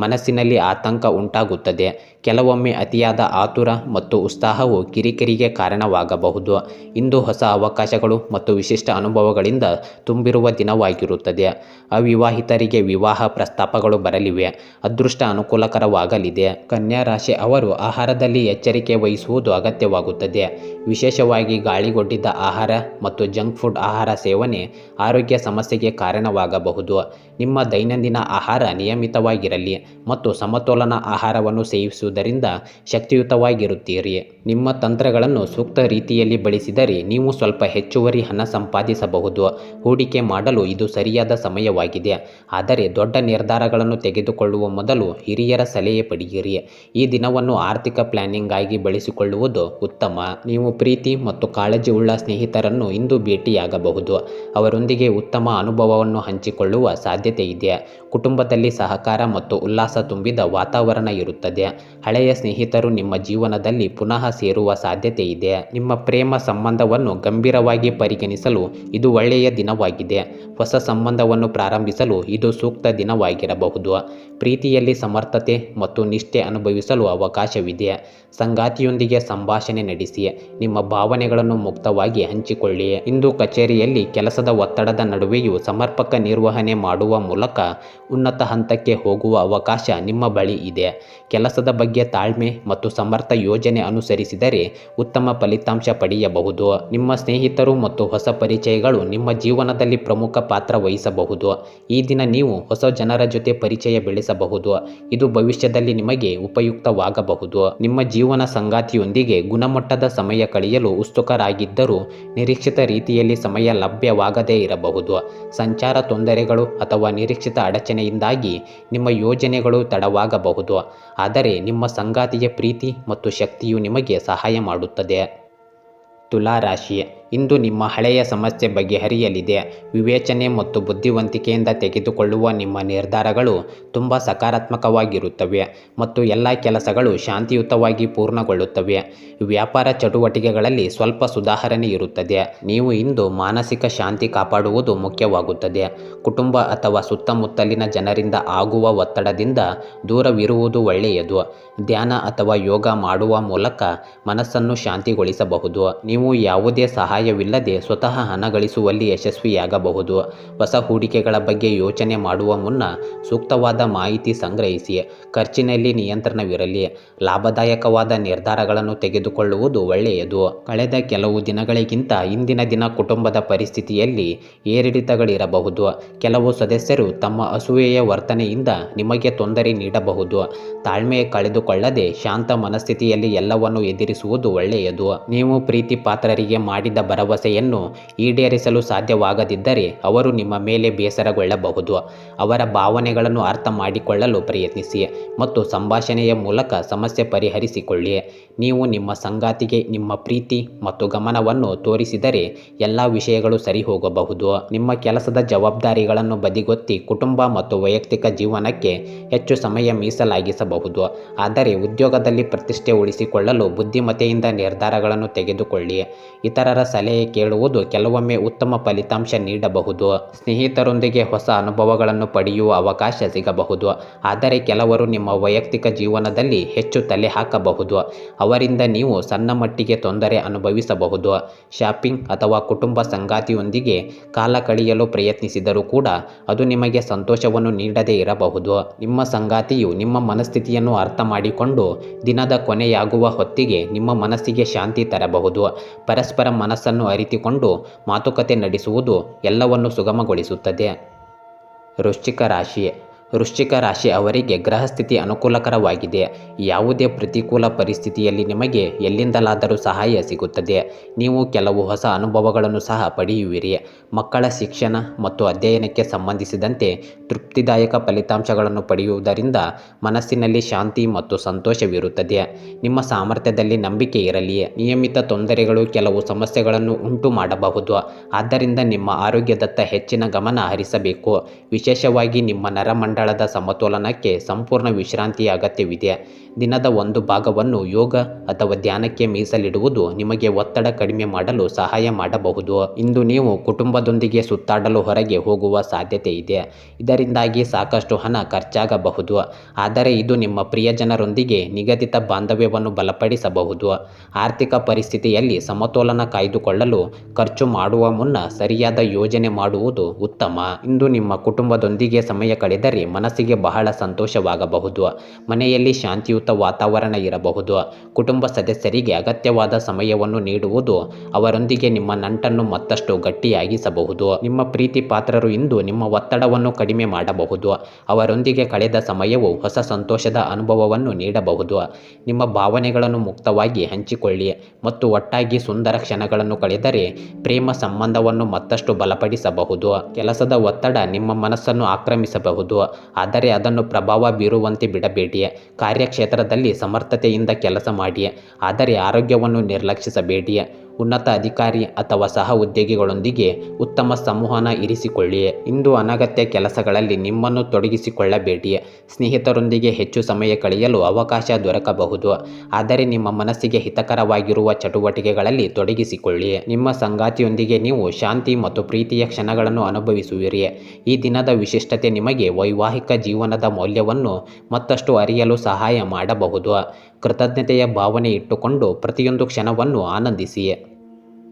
ಮನಸ್ಸಿನಲ್ಲಿ ಆತಂಕ ಉಂಟಾಗುತ್ತದೆ. ಕೆಲವೊಮ್ಮೆ ಅತಿಯಾದ ಆತುರ ಮತ್ತು ಉತ್ಸಾಹವು ಕಿರಿಕಿರಿಗೆ ಕಾರಣವಾಗಬಹುದು. ಇಂದು ಹೊಸ ಅವಕಾಶಗಳು ಮತ್ತು ವಿಶಿಷ್ಟ ಅನುಭವಗಳಿಂದ ತುಂಬಿರುವ ದಿನವಾಗಿರುತ್ತದೆ. ಅವಿವಾಹಿತರಿಗೆ ವಿವಾಹ ಪ್ರಸ್ತಾಪಗಳು ಬರಲಿವೆ. ಅದೃಷ್ಟ ಅನುಕೂಲಕರವಾಗಲಿದೆ. ಕನ್ಯಾ ರಾಶಿ ಅವರು ಆಹಾರದಲ್ಲಿ ಎಚ್ಚರಿಕೆ ವಹಿಸುವುದು ಅಗತ್ಯವಾಗುತ್ತದೆ. ವಿಶೇಷವಾಗಿ ಗಾಳಿಗೊಡ್ಡಿದ ಆಹಾರ ಮತ್ತು ಜಂಕ್ ಫುಡ್ ಆಹಾರ ಸೇವನೆ ಆರೋಗ್ಯ ಸಮಸ್ಯೆಗೆ ಕಾರಣವಾಗಬಹುದು. ನಿಮ್ಮ ದೈನಂದಿನ ಆಹಾರ ನಿಯಮಿತವಾಗಿರಲಿ ಮತ್ತು ಸಮತೋಲನ ಆಹಾರವನ್ನು ಸೇವಿಸುವುದರಿಂದ ಶಕ್ತಿಯುತವಾಗಿರುತ್ತೀರಿ. ನಿಮ್ಮ ತಂತ್ರಗಳನ್ನು ಸೂಕ್ತ ರೀತಿಯಲ್ಲಿ ಬಳಸಿದರೆ ನೀವು ಸ್ವಲ್ಪ ಹೆಚ್ಚುವರಿ ಹಣ ಸಂಪಾದಿಸಬಹುದು. ಹೂಡಿಕೆ ಮಾಡಲು ಇದು ಸರಿಯಾದ ಸಮಯವಾಗಿದೆ. ಆದರೆ ದೊಡ್ಡ ನಿರ್ಧಾರಗಳನ್ನು ತೆಗೆದುಕೊಳ್ಳುವ ಮೊದಲು ಹಿರಿಯರ ಸಲಹೆ ಪಡೆಯಿರಿ. ಈ ದಿನವನ್ನು ಆರ್ಥಿಕ ಪ್ಲಾನಿಂಗ್ ಆಗಿ ಬಳಸಿಕೊಳ್ಳುವುದು ಉತ್ತಮ. ನೀವು ಪ್ರೀತಿ ಮತ್ತು ಕಾಳಜಿ ಉಳ್ಳ ಸ್ನೇಹಿತರನ್ನು ಇಂದು ಭೇಟಿಯಾಗಬಹುದು. ಅವರೊಂದಿಗೆ ಉತ್ತಮ ಅನುಭವವನ್ನು ಹಂಚಿಕೊಳ್ಳುವ ಸಾಧ್ಯತೆ ಇದೆ. ಕುಟುಂಬದಲ್ಲಿ ಸಹಕಾರ ಮತ್ತು ಉಲ್ಲಾಸ ತುಂಬಿದ ವಾತಾವರಣ ಇರುತ್ತದೆ. ಹಳೆಯ ಸ್ನೇಹಿತರು ನಿಮ್ಮ ಜೀವನದಲ್ಲಿ ಪುನಃ ಸೇರುವ ಸಾಧ್ಯತೆ ಇದೆ. ನಿಮ್ಮ ಪ್ರೇಮ ಸಂಬಂಧವನ್ನು ಗಂಭೀರವಾಗಿ ಪರಿಗಣಿಸಲು ಇದು ಒಳ್ಳೆಯ ದಿನವಾಗಿದೆ. ಹೊಸ ಸಂಬಂಧವನ್ನು ಪ್ರಾರಂಭಿಸಲು ಇದು ಸೂಕ್ತ ದಿನವಾಗಿರಬಹುದು. ಪ್ರೀತಿಯಲ್ಲಿ ಸಮರ್ಥತೆ ಮತ್ತು ನಿಷ್ಠೆ ಅನುಭವಿಸಲು ಅವಕಾಶವಿದೆ. ಸಂಗಾತಿಯೊಂದಿಗೆ ಸಂಭಾಷಣೆ ನಡೆಸಿ, ನಿಮ್ಮ ಭಾವನೆಗಳನ್ನು ಮುಕ್ತವಾಗಿ ಹಂಚಿಕೊಳ್ಳಿ. ಇಂದು ಕಚೇರಿಯಲ್ಲಿ ಕೆಲಸದ ಒತ್ತಡದ ನಡುವೆಯೂ ಸಮರ್ಪಕ ನಿರ್ವಹಣೆ ಮಾಡುವ ಮೂಲಕ ಉನ್ನತ ಹಂತಕ್ಕೆ ಹೋಗುವ ಅವಕಾಶ ನಿಮ್ಮ ಬಳಿ ಇದೆ. ಕೆಲಸದ ಬಗ್ಗೆ ತಾಳ್ಮೆ ಮತ್ತು ಸಮರ್ಥ ಯೋಜನೆ ಅನುಸರಿಸಿದರೆ ಉತ್ತಮ ಫಲಿತಾಂಶ ಪಡೆಯಬಹುದು. ನಿಮ್ಮ ಸ್ನೇಹಿತರು ಮತ್ತು ಹೊಸ ಪರಿಚಯಗಳು ನಿಮ್ಮ ಜೀವನದಲ್ಲಿ ಪ್ರಮುಖ ಪಾತ್ರ ವಹಿಸಬಹುದು. ಈ ದಿನ ನೀವು ಹೊಸ ಜನರ ಜೊತೆ ಪರಿಚಯ ಬೆಳೆಸಬಹುದು. ಇದು ಭವಿಷ್ಯದಲ್ಲಿ ನಿಮಗೆ ಉಪಯುಕ್ತವಾಗಬಹುದು. ನಿಮ್ಮ ಜೀವನ ಸಂಗಾತಿಯೊಂದಿಗೆ ಗುಣಮಟ್ಟದ ಸಮಯ ಕಳೆಯಲು ಉತ್ಸುಕರಾಗಿದ್ದರೂ ನಿರೀಕ್ಷಿತ ರೀತಿಯಲ್ಲಿ ಸಮಯ ಲಭ್ಯವಾಗದೇ ಇರಬಹುದು. ಸಂಚಾರ ತೊಂದರೆಗಳು ಅಥವಾ ನಿರೀಕ್ಷಿತ ಅಡಚಣೆಯಿಂದಾಗಿ ನಿಮ್ಮ ಯೋಜನೆಗಳು ತಡವಾಗಬಹುದು. ಆದರೆ ನಿಮ್ಮ ಸಂಗಾತಿಯ ಪ್ರೀತಿ ಮತ್ತು ಶಕ್ತಿಯು ನಿಮಗೆ ಸಹಾಯ ಮಾಡುತ್ತದೆ. ತುಲಾ ರಾಶಿ ಇಂದು ನಿಮ್ಮ ಹಳೆಯ ಸಮಸ್ಯೆ ಬಗೆಹರಿಯಲಿದೆ. ವಿವೇಚನೆ ಮತ್ತು ಬುದ್ಧಿವಂತಿಕೆಯಿಂದ ತೆಗೆದುಕೊಳ್ಳುವ ನಿಮ್ಮ ನಿರ್ಧಾರಗಳು ತುಂಬ ಸಕಾರಾತ್ಮಕವಾಗಿರುತ್ತವೆ ಮತ್ತು ಎಲ್ಲ ಕೆಲಸಗಳು ಶಾಂತಿಯುತವಾಗಿ ಪೂರ್ಣಗೊಳ್ಳುತ್ತವೆ. ವ್ಯಾಪಾರ ಚಟುವಟಿಕೆಗಳಲ್ಲಿ ಸ್ವಲ್ಪ ಸುಧಾರಣೆ ಇರುತ್ತದೆ. ನೀವು ಇಂದು ಮಾನಸಿಕ ಶಾಂತಿ ಕಾಪಾಡುವುದು ಮುಖ್ಯವಾಗುತ್ತದೆ. ಕುಟುಂಬ ಅಥವಾ ಸುತ್ತಮುತ್ತಲಿನ ಜನರಿಂದ ಆಗುವ ಒತ್ತಡದಿಂದ ದೂರವಿರುವುದು ಒಳ್ಳೆಯದು. ಧ್ಯಾನ ಅಥವಾ ಯೋಗ ಮಾಡುವ ಮೂಲಕ ಮನಸ್ಸನ್ನು ಶಾಂತಿಗೊಳಿಸಬಹುದು. ನೀವು ಯಾವುದೇ ಸಹಾಯ ಸಹಾಯವಿಲ್ಲದೆ ಸ್ವತಃ ಹಣ ಗಳಿಸುವಲ್ಲಿ ಯಶಸ್ವಿಯಾಗಬಹುದು. ಹೊಸ ಹೂಡಿಕೆಗಳ ಬಗ್ಗೆ ಯೋಚನೆ ಮಾಡುವ ಮುನ್ನ ಸೂಕ್ತವಾದ ಮಾಹಿತಿ ಸಂಗ್ರಹಿಸಿ, ಖರ್ಚಿನಲ್ಲಿ ನಿಯಂತ್ರಣವಿರಲಿ, ಲಾಭದಾಯಕವಾದ ನಿರ್ಧಾರಗಳನ್ನು ತೆಗೆದುಕೊಳ್ಳುವುದು ಒಳ್ಳೆಯದು. ಕಳೆದ ಕೆಲವು ದಿನಗಳಿಗಿಂತ ಇಂದಿನ ದಿನ ಕುಟುಂಬದ ಪರಿಸ್ಥಿತಿಯಲ್ಲಿ ಏರಿಳಿತಗಳಿರಬಹುದು. ಕೆಲವು ಸದಸ್ಯರು ತಮ್ಮ ಅಸೂಯೆಯ ವರ್ತನೆಯಿಂದ ನಿಮಗೆ ತೊಂದರೆ ನೀಡಬಹುದು. ತಾಳ್ಮೆ ಕಳೆದುಕೊಳ್ಳದೆ ಶಾಂತ ಮನಸ್ಥಿತಿಯಲ್ಲಿ ಎಲ್ಲವನ್ನು ಎದುರಿಸುವುದು ಒಳ್ಳೆಯದು. ನೀವು ಪ್ರೀತಿ ಪಾತ್ರರಿಗೆ ಮಾಡಿದ ಭರವಸೆಯನ್ನು ಈಡೇರಿಸಲು ಸಾಧ್ಯವಾಗದಿದ್ದರೆ ಅವರು ನಿಮ್ಮ ಮೇಲೆ ಬೇಸರಗೊಳ್ಳಬಹುದು. ಅವರ ಭಾವನೆಗಳನ್ನು ಅರ್ಥ ಮಾಡಿಕೊಳ್ಳಲು ಪ್ರಯತ್ನಿಸಿ ಮತ್ತು ಸಂಭಾಷಣೆಯ ಮೂಲಕ ಸಮಸ್ಯೆ ಪರಿಹರಿಸಿಕೊಳ್ಳಿ. ನೀವು ನಿಮ್ಮ ಸಂಗಾತಿಗೆ ನಿಮ್ಮ ಪ್ರೀತಿ ಮತ್ತು ಗಮನವನ್ನು ತೋರಿಸಿದರೆ ಎಲ್ಲ ವಿಷಯಗಳು ಸರಿ ಹೋಗಬಹುದು ನಿಮ್ಮ ಕೆಲಸದ ಜವಾಬ್ದಾರಿಗಳನ್ನು ಬದಿಗೊತ್ತಿ ಕುಟುಂಬ ಮತ್ತು ವೈಯಕ್ತಿಕ ಜೀವನಕ್ಕೆ ಹೆಚ್ಚು ಸಮಯ ಮೀಸಲಾಗಿಸಬಹುದು. ಆದರೆ ಉದ್ಯೋಗದಲ್ಲಿ ಪ್ರತಿಷ್ಠೆ ಉಳಿಸಿಕೊಳ್ಳಲು ಬುದ್ಧಿಮತ್ತೆಯಿಂದ ನಿರ್ಧಾರಗಳನ್ನು ತೆಗೆದುಕೊಳ್ಳಿ. ಇತರರ ಕೇಳುವುದು ಕೆಲವೊಮ್ಮೆ ಉತ್ತಮ ಫಲಿತಾಂಶ ನೀಡಬಹುದು. ಸ್ನೇಹಿತರೊಂದಿಗೆ ಹೊಸ ಅನುಭವಗಳನ್ನು ಪಡೆಯುವ ಅವಕಾಶ ಸಿಗಬಹುದು. ಆದರೆ ಕೆಲವರು ನಿಮ್ಮ ವೈಯಕ್ತಿಕ ಜೀವನದಲ್ಲಿ ಹೆಚ್ಚು ತಲೆ ಹಾಕಬಹುದು. ಅವರಿಂದ ನೀವು ಸಣ್ಣ ಮಟ್ಟಿಗೆ ತೊಂದರೆ ಅನುಭವಿಸಬಹುದು. ಶಾಪಿಂಗ್ ಅಥವಾ ಕುಟುಂಬ ಸಂಗಾತಿಯೊಂದಿಗೆ ಕಾಲ ಕಳೆಯಲು ಪ್ರಯತ್ನಿಸಿದರೂ ಕೂಡ ಅದು ನಿಮಗೆ ಸಂತೋಷವನ್ನು ನೀಡದೇ ಇರಬಹುದು. ನಿಮ್ಮ ಸಂಗಾತಿಯು ನಿಮ್ಮ ಮನಸ್ಥಿತಿಯನ್ನು ಅರ್ಥ ಮಾಡಿಕೊಂಡು ದಿನದ ಕೊನೆಯಾಗುವ ಹೊತ್ತಿಗೆ ನಿಮ್ಮ ಮನಸ್ಸಿಗೆ ಶಾಂತಿ ತರಬಹುದು. ಪರಸ್ಪರ ಮನಸ್ಸನ್ನು ಅರಿತುಕೊಂಡು ಮಾತುಕತೆ ನಡೆಸುವುದು ಎಲ್ಲವನ್ನು ಸುಗಮಗೊಳಿಸುತ್ತದೆ. ವೃಶ್ಚಿಕ ರಾಶಿ ವೃಶ್ಚಿಕ ರಾಶಿ ಅವರಿಗೆ ಗ್ರಹಸ್ಥಿತಿ ಅನುಕೂಲಕರವಾಗಿದೆ. ಯಾವುದೇ ಪ್ರತಿಕೂಲ ಪರಿಸ್ಥಿತಿಯಲ್ಲಿ ನಿಮಗೆ ಎಲ್ಲಿಂದಲಾದರೂ ಸಹಾಯ ಸಿಗುತ್ತದೆ. ನೀವು ಕೆಲವು ಹೊಸ ಅನುಭವಗಳನ್ನು ಸಹ ಪಡೆಯುವಿರಿ. ಮಕ್ಕಳ ಶಿಕ್ಷಣ ಮತ್ತು ಅಧ್ಯಯನಕ್ಕೆ ಸಂಬಂಧಿಸಿದಂತೆ ತೃಪ್ತಿದಾಯಕ ಫಲಿತಾಂಶಗಳನ್ನು ಪಡೆಯುವುದರಿಂದ ಮನಸ್ಸಿನಲ್ಲಿ ಶಾಂತಿ ಮತ್ತು ಸಂತೋಷವಿರುತ್ತದೆ. ನಿಮ್ಮ ಸಾಮರ್ಥ್ಯದಲ್ಲಿ ನಂಬಿಕೆ ಇರಲಿ. ನಿಯಮಿತ ತೊಂದರೆಗಳು ಕೆಲವು ಸಮಸ್ಯೆಗಳನ್ನು ಉಂಟು ಮಾಡಬಹುದು. ಆದ್ದರಿಂದ ನಿಮ್ಮ ಆರೋಗ್ಯದತ್ತ ಹೆಚ್ಚಿನ ಗಮನ ಹರಿಸಬೇಕು. ವಿಶೇಷವಾಗಿ ನಿಮ್ಮ ನರಮಂಡಲದ ಸಮತೋಲನಕ್ಕೆ ಸಂಪೂರ್ಣ ವಿಶ್ರಾಂತಿಯ ಅಗತ್ಯವಿದೆ. ದಿನದ ಒಂದು ಭಾಗವನ್ನು ಯೋಗ ಅಥವಾ ಧ್ಯಾನಕ್ಕೆ ಮೀಸಲಿಡುವುದು ನಿಮಗೆ ಒತ್ತಡ ಕಡಿಮೆ ಮಾಡಲು ಸಹಾಯ ಮಾಡಬಹುದು. ಇಂದು ನೀವು ಕುಟುಂಬದೊಂದಿಗೆ ಸುತ್ತಾಡಲು ಹೊರಗೆ ಹೋಗುವ ಸಾಧ್ಯತೆ ಇದೆ. ಇದರಿಂದಾಗಿ ಸಾಕಷ್ಟು ಹಣ ಖರ್ಚಾಗಬಹುದು. ಆದರೆ ಇದು ನಿಮ್ಮ ಪ್ರಿಯಜನರೊಂದಿಗೆ ನಿಗದಿತ ಬಾಂಧವ್ಯವನ್ನು ಬಲಪಡಿಸಬಹುದು. ಆರ್ಥಿಕ ಪರಿಸ್ಥಿತಿಯಲ್ಲಿ ಸಮತೋಲನ ಕಾಯ್ದುಕೊಳ್ಳಲು ಖರ್ಚು ಮಾಡುವ ಮುನ್ನ ಸರಿಯಾದ ಯೋಜನೆ ಮಾಡುವುದು ಉತ್ತಮ. ಇಂದು ನಿಮ್ಮ ಕುಟುಂಬದೊಂದಿಗೆ ಸಮಯ ಕಳೆದರೆ ಮನಸ್ಸಿಗೆ ಬಹಳ ಸಂತೋಷವಾಗಬಹುದು. ಮನೆಯಲ್ಲಿ ಶಾಂತಿಯುತ ವಾತಾವರಣ ಇರಬಹುದು. ಕುಟುಂಬ ಸದಸ್ಯರಿಗೆ ಅಗತ್ಯವಾದ ಸಮಯವನ್ನು ನೀಡುವುದು ಅವರೊಂದಿಗೆ ನಿಮ್ಮ ನಂಟನ್ನು ಮತ್ತಷ್ಟು ಗಟ್ಟಿಯಾಗಿಸಬಹುದು. ನಿಮ್ಮ ಪ್ರೀತಿ ಪಾತ್ರರು ಇಂದು ನಿಮ್ಮ ಒತ್ತಡವನ್ನು ಕಡಿಮೆ ಮಾಡಬಹುದು. ಅವರೊಂದಿಗೆ ಕಳೆದ ಸಮಯವು ಹೊಸ ಸಂತೋಷದ ಅನುಭವವನ್ನು ನೀಡಬಹುದು. ನಿಮ್ಮ ಭಾವನೆಗಳನ್ನು ಮುಕ್ತವಾಗಿ ಹಂಚಿಕೊಳ್ಳಿ ಮತ್ತು ಒಟ್ಟಾಗಿ ಸುಂದರ ಕ್ಷಣಗಳನ್ನು ಕಳೆದರೆ ಪ್ರೇಮ ಸಂಬಂಧವನ್ನು ಮತ್ತಷ್ಟು ಬಲಪಡಿಸಬಹುದು. ಕೆಲಸದ ಒತ್ತಡ ನಿಮ್ಮ ಮನಸ್ಸನ್ನು ಆಕ್ರಮಿಸಬಹುದು. ಆದರೆ ಅದನ್ನು ಪ್ರಭಾವ ಬೀರುವಂತೆ ಬಿಡಬೇಡಿ. ಕಾರ್ಯಕ್ಷೇತ್ರದಲ್ಲಿ ಸಮರ್ಥತೆಯಿಂದ ಕೆಲಸ ಮಾಡಿ ಆದರೆ ಆರೋಗ್ಯವನ್ನು ನಿರ್ಲಕ್ಷಿಸಬೇಡಿ ಉನ್ನತ ಅಧಿಕಾರಿ ಅಥವಾ ಸಹ ಉದ್ಯೋಗಿಗಳೊಂದಿಗೆ ಉತ್ತಮ ಸಂವಹನ ಇರಿಸಿಕೊಳ್ಳಿ. ಇಂದು ಅನಗತ್ಯ ಕೆಲಸಗಳಲ್ಲಿ ನಿಮ್ಮನ್ನು ತೊಡಗಿಸಿಕೊಳ್ಳಬೇಡಿ. ಸ್ನೇಹಿತರೊಂದಿಗೆ ಹೆಚ್ಚು ಸಮಯ ಕಳೆಯಲು ಅವಕಾಶ ದೊರಕಬಹುದು. ಆದರೆ ನಿಮ್ಮ ಮನಸ್ಸಿಗೆ ಹಿತಕರವಾಗಿರುವ ಚಟುವಟಿಕೆಗಳಲ್ಲಿ ತೊಡಗಿಸಿಕೊಳ್ಳಿ. ನಿಮ್ಮ ಸಂಗಾತಿಯೊಂದಿಗೆ ನೀವು ಶಾಂತಿ ಮತ್ತು ಪ್ರೀತಿಯ ಕ್ಷಣಗಳನ್ನು ಅನುಭವಿಸುವಿರಿ. ಈ ದಿನದ ವಿಶಿಷ್ಟತೆ ನಿಮಗೆ ವೈವಾಹಿಕ ಜೀವನದ ಮೌಲ್ಯವನ್ನು ಮತ್ತಷ್ಟು ಅರಿಯಲು ಸಹಾಯ ಮಾಡಬಹುದು. ಕೃತಜ್ಞತೆಯ ಭಾವನೆ ಇಟ್ಟುಕೊಂಡು ಪ್ರತಿಯೊಂದು ಕ್ಷಣವನ್ನು ಆನಂದಿಸಿ.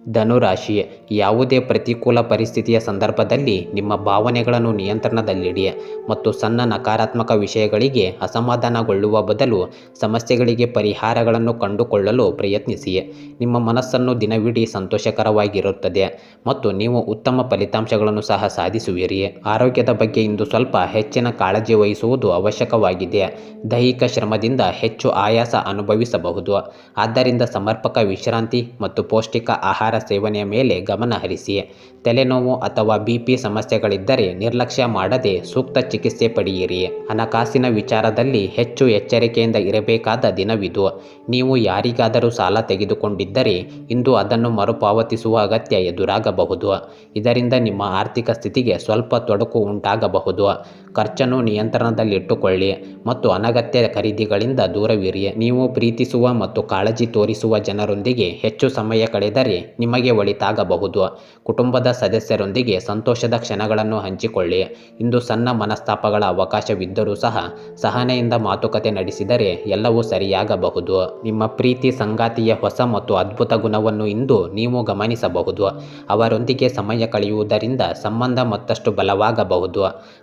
ಧನುರಾಶಿ, ಯಾವುದೇ ಪ್ರತಿಕೂಲ ಪರಿಸ್ಥಿತಿಯ ಸಂದರ್ಭದಲ್ಲಿ ನಿಮ್ಮ ಭಾವನೆಗಳನ್ನು ನಿಯಂತ್ರಣದಲ್ಲಿಡಿ ಮತ್ತು ಸಣ್ಣ ನಕಾರಾತ್ಮಕ ವಿಷಯಗಳಿಗೆ ಅಸಮಾಧಾನಗೊಳ್ಳುವ ಬದಲು ಸಮಸ್ಯೆಗಳಿಗೆ ಪರಿಹಾರಗಳನ್ನು ಕಂಡುಕೊಳ್ಳಲು ಪ್ರಯತ್ನಿಸಿ. ನಿಮ್ಮ ಮನಸ್ಸನ್ನು ದಿನವಿಡೀ ಸಂತೋಷಕರವಾಗಿರುತ್ತದೆ ಮತ್ತು ನೀವು ಉತ್ತಮ ಫಲಿತಾಂಶಗಳನ್ನು ಸಹ ಸಾಧಿಸುವಿರಿ. ಆರೋಗ್ಯದ ಬಗ್ಗೆ ಇಂದು ಸ್ವಲ್ಪ ಹೆಚ್ಚಿನ ಕಾಳಜಿ ವಹಿಸುವುದು ಅವಶ್ಯಕವಾಗಿದೆ. ದೈಹಿಕ ಶ್ರಮದಿಂದ ಹೆಚ್ಚು ಆಯಾಸ ಅನುಭವಿಸಬಹುದು. ಆದ್ದರಿಂದ ಸಮರ್ಪಕ ವಿಶ್ರಾಂತಿ ಮತ್ತು ಪೌಷ್ಟಿಕ ಆಹಾರ ಸೇವನೆಯ ಮೇಲೆ ಗಮನ ಹರಿಸಿ. ತಲೆನೋವು ಅಥವಾ ಬಿ ಪಿ ಸಮಸ್ಯೆಗಳಿದ್ದರೆ ನಿರ್ಲಕ್ಷ್ಯ ಮಾಡದೆ ಸೂಕ್ತ ಚಿಕಿತ್ಸೆ ಪಡೆಯಿರಿ. ಹಣಕಾಸಿನ ವಿಚಾರದಲ್ಲಿ ಹೆಚ್ಚು ಎಚ್ಚರಿಕೆಯಿಂದ ಇರಬೇಕಾದ ದಿನವಿದು. ನೀವು ಯಾರಿಗಾದರೂ ಸಾಲ ತೆಗೆದುಕೊಂಡಿದ್ದರೆ ಇಂದು ಅದನ್ನು ಮರುಪಾವತಿಸುವ ಅಗತ್ಯ ಎದುರಾಗಬಹುದು. ಇದರಿಂದ ನಿಮ್ಮ ಆರ್ಥಿಕ ಸ್ಥಿತಿಗೆ ಸ್ವಲ್ಪ ತೊಡಕು ಉಂಟಾಗಬಹುದು. ಖರ್ಚನ್ನು ನಿಯಂತ್ರಣದಲ್ಲಿಟ್ಟುಕೊಳ್ಳಿ ಮತ್ತು ಅನಗತ್ಯ ಖರೀದಿಗಳಿಂದ ದೂರವಿರಿ. ನೀವು ಪ್ರೀತಿಸುವ ಮತ್ತು ಕಾಳಜಿ ತೋರಿಸುವ ಜನರೊಂದಿಗೆ ಹೆಚ್ಚು ಸಮಯ ಕಳೆದರೆ ನಿಮಗೆ ಒಳಿತಾಗಬಹುದು. ಕುಟುಂಬದ ಸದಸ್ಯರೊಂದಿಗೆ ಸಂತೋಷದ ಕ್ಷಣಗಳನ್ನು ಹಂಚಿಕೊಳ್ಳಿ. ಇಂದು ಸಣ್ಣ ಮನಸ್ತಾಪಗಳ ಅವಕಾಶವಿದ್ದರೂ ಸಹ ಸಹನೆಯಿಂದ ಮಾತುಕತೆ ನಡೆಸಿದರೆ ಎಲ್ಲವೂ ಸರಿಯಾಗಬಹುದು. ನಿಮ್ಮ ಪ್ರೀತಿ, ಸಂಗಾತಿಯ ಹೊಸ ಮತ್ತು ಅದ್ಭುತ ಗುಣವನ್ನು ಇಂದು ನೀವು ಗಮನಿಸಬಹುದು. ಅವರೊಂದಿಗೆ ಸಮಯ ಕಳೆಯುವುದರಿಂದ ಸಂಬಂಧ ಮತ್ತಷ್ಟು ಬಲವಾಗಬಹುದು.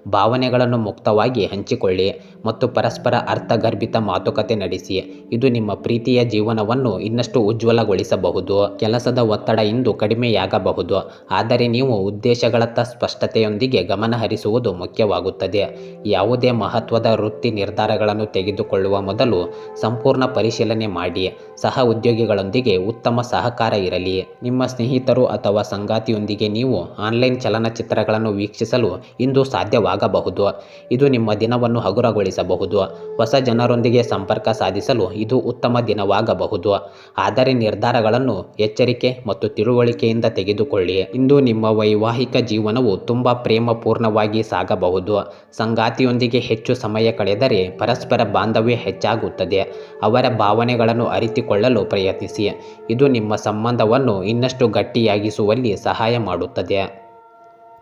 ಭಾವನೆಗಳನ್ನು ಮುಕ್ತವಾಗಿ ಹಂಚಿಕೊಳ್ಳಿ ಮತ್ತು ಪರಸ್ಪರ ಅರ್ಥಗರ್ಭಿತ ಮಾತುಕತೆ ನಡೆಸಿ. ಇದು ನಿಮ್ಮ ಪ್ರೀತಿಯ ಜೀವನವನ್ನು ಇನ್ನಷ್ಟು ಉಜ್ವಲಗೊಳಿಸಬಹುದು. ಕೆಲಸದ ಇಂದು ಕಡಿಮೆಯಾಗಬಹುದು. ಆದರೆ ನೀವು ಉದ್ದೇಶಗಳತ್ತ ಸ್ಪಷ್ಟತೆಯೊಂದಿಗೆ ಗಮನ ಹರಿಸುವುದು ಮುಖ್ಯವಾಗುತ್ತದೆ. ಯಾವುದೇ ಮಹತ್ವದ ವೃತ್ತಿ ನಿರ್ಧಾರಗಳನ್ನು ತೆಗೆದುಕೊಳ್ಳುವ ಮೊದಲು ಸಂಪೂರ್ಣ ಪರಿಶೀಲನೆ ಮಾಡಿ. ಸಹ ಉದ್ಯೋಗಿಗಳೊಂದಿಗೆ ಉತ್ತಮ ಸಹಕಾರ ಇರಲಿ. ನಿಮ್ಮ ಸ್ನೇಹಿತರು ಅಥವಾ ಸಂಗಾತಿಯೊಂದಿಗೆ ನೀವು ಆನ್ಲೈನ್ ಚಲನಚಿತ್ರಗಳನ್ನು ವೀಕ್ಷಿಸಲು ಇಂದು ಸಾಧ್ಯವಾಗಬಹುದು. ಇದು ನಿಮ್ಮ ದಿನವನ್ನು ಹಗುರಗೊಳಿಸಬಹುದು. ಹೊಸ ಜನರೊಂದಿಗೆ ಸಂಪರ್ಕ ಸಾಧಿಸಲು ಇದು ಉತ್ತಮ ದಿನವಾಗಬಹುದು. ಆದರೆ ನಿರ್ಧಾರಗಳನ್ನು ಎಚ್ಚರಿಕೆ ಮತ್ತು ತಿಳುವಳಿಕೆಯಿಂದ ತೆಗೆದುಕೊಳ್ಳಿ. ಇಂದು ನಿಮ್ಮ ವೈವಾಹಿಕ ಜೀವನವು ತುಂಬ ಪ್ರೇಮಪೂರ್ಣವಾಗಿ ಸಾಗಬಹುದು. ಸಂಗಾತಿಯೊಂದಿಗೆ ಹೆಚ್ಚು ಸಮಯ ಕಳೆದರೆ ಪರಸ್ಪರ ಬಾಂಧವ್ಯ ಹೆಚ್ಚಾಗುತ್ತದೆ. ಅವರ ಭಾವನೆಗಳನ್ನು ಅರಿತುಕೊಳ್ಳಲು ಪ್ರಯತ್ನಿಸಿ. ಇದು ನಿಮ್ಮ ಸಂಬಂಧವನ್ನು ಇನ್ನಷ್ಟು ಗಟ್ಟಿಯಾಗಿಸುವಲ್ಲಿ ಸಹಾಯ ಮಾಡುತ್ತದೆ.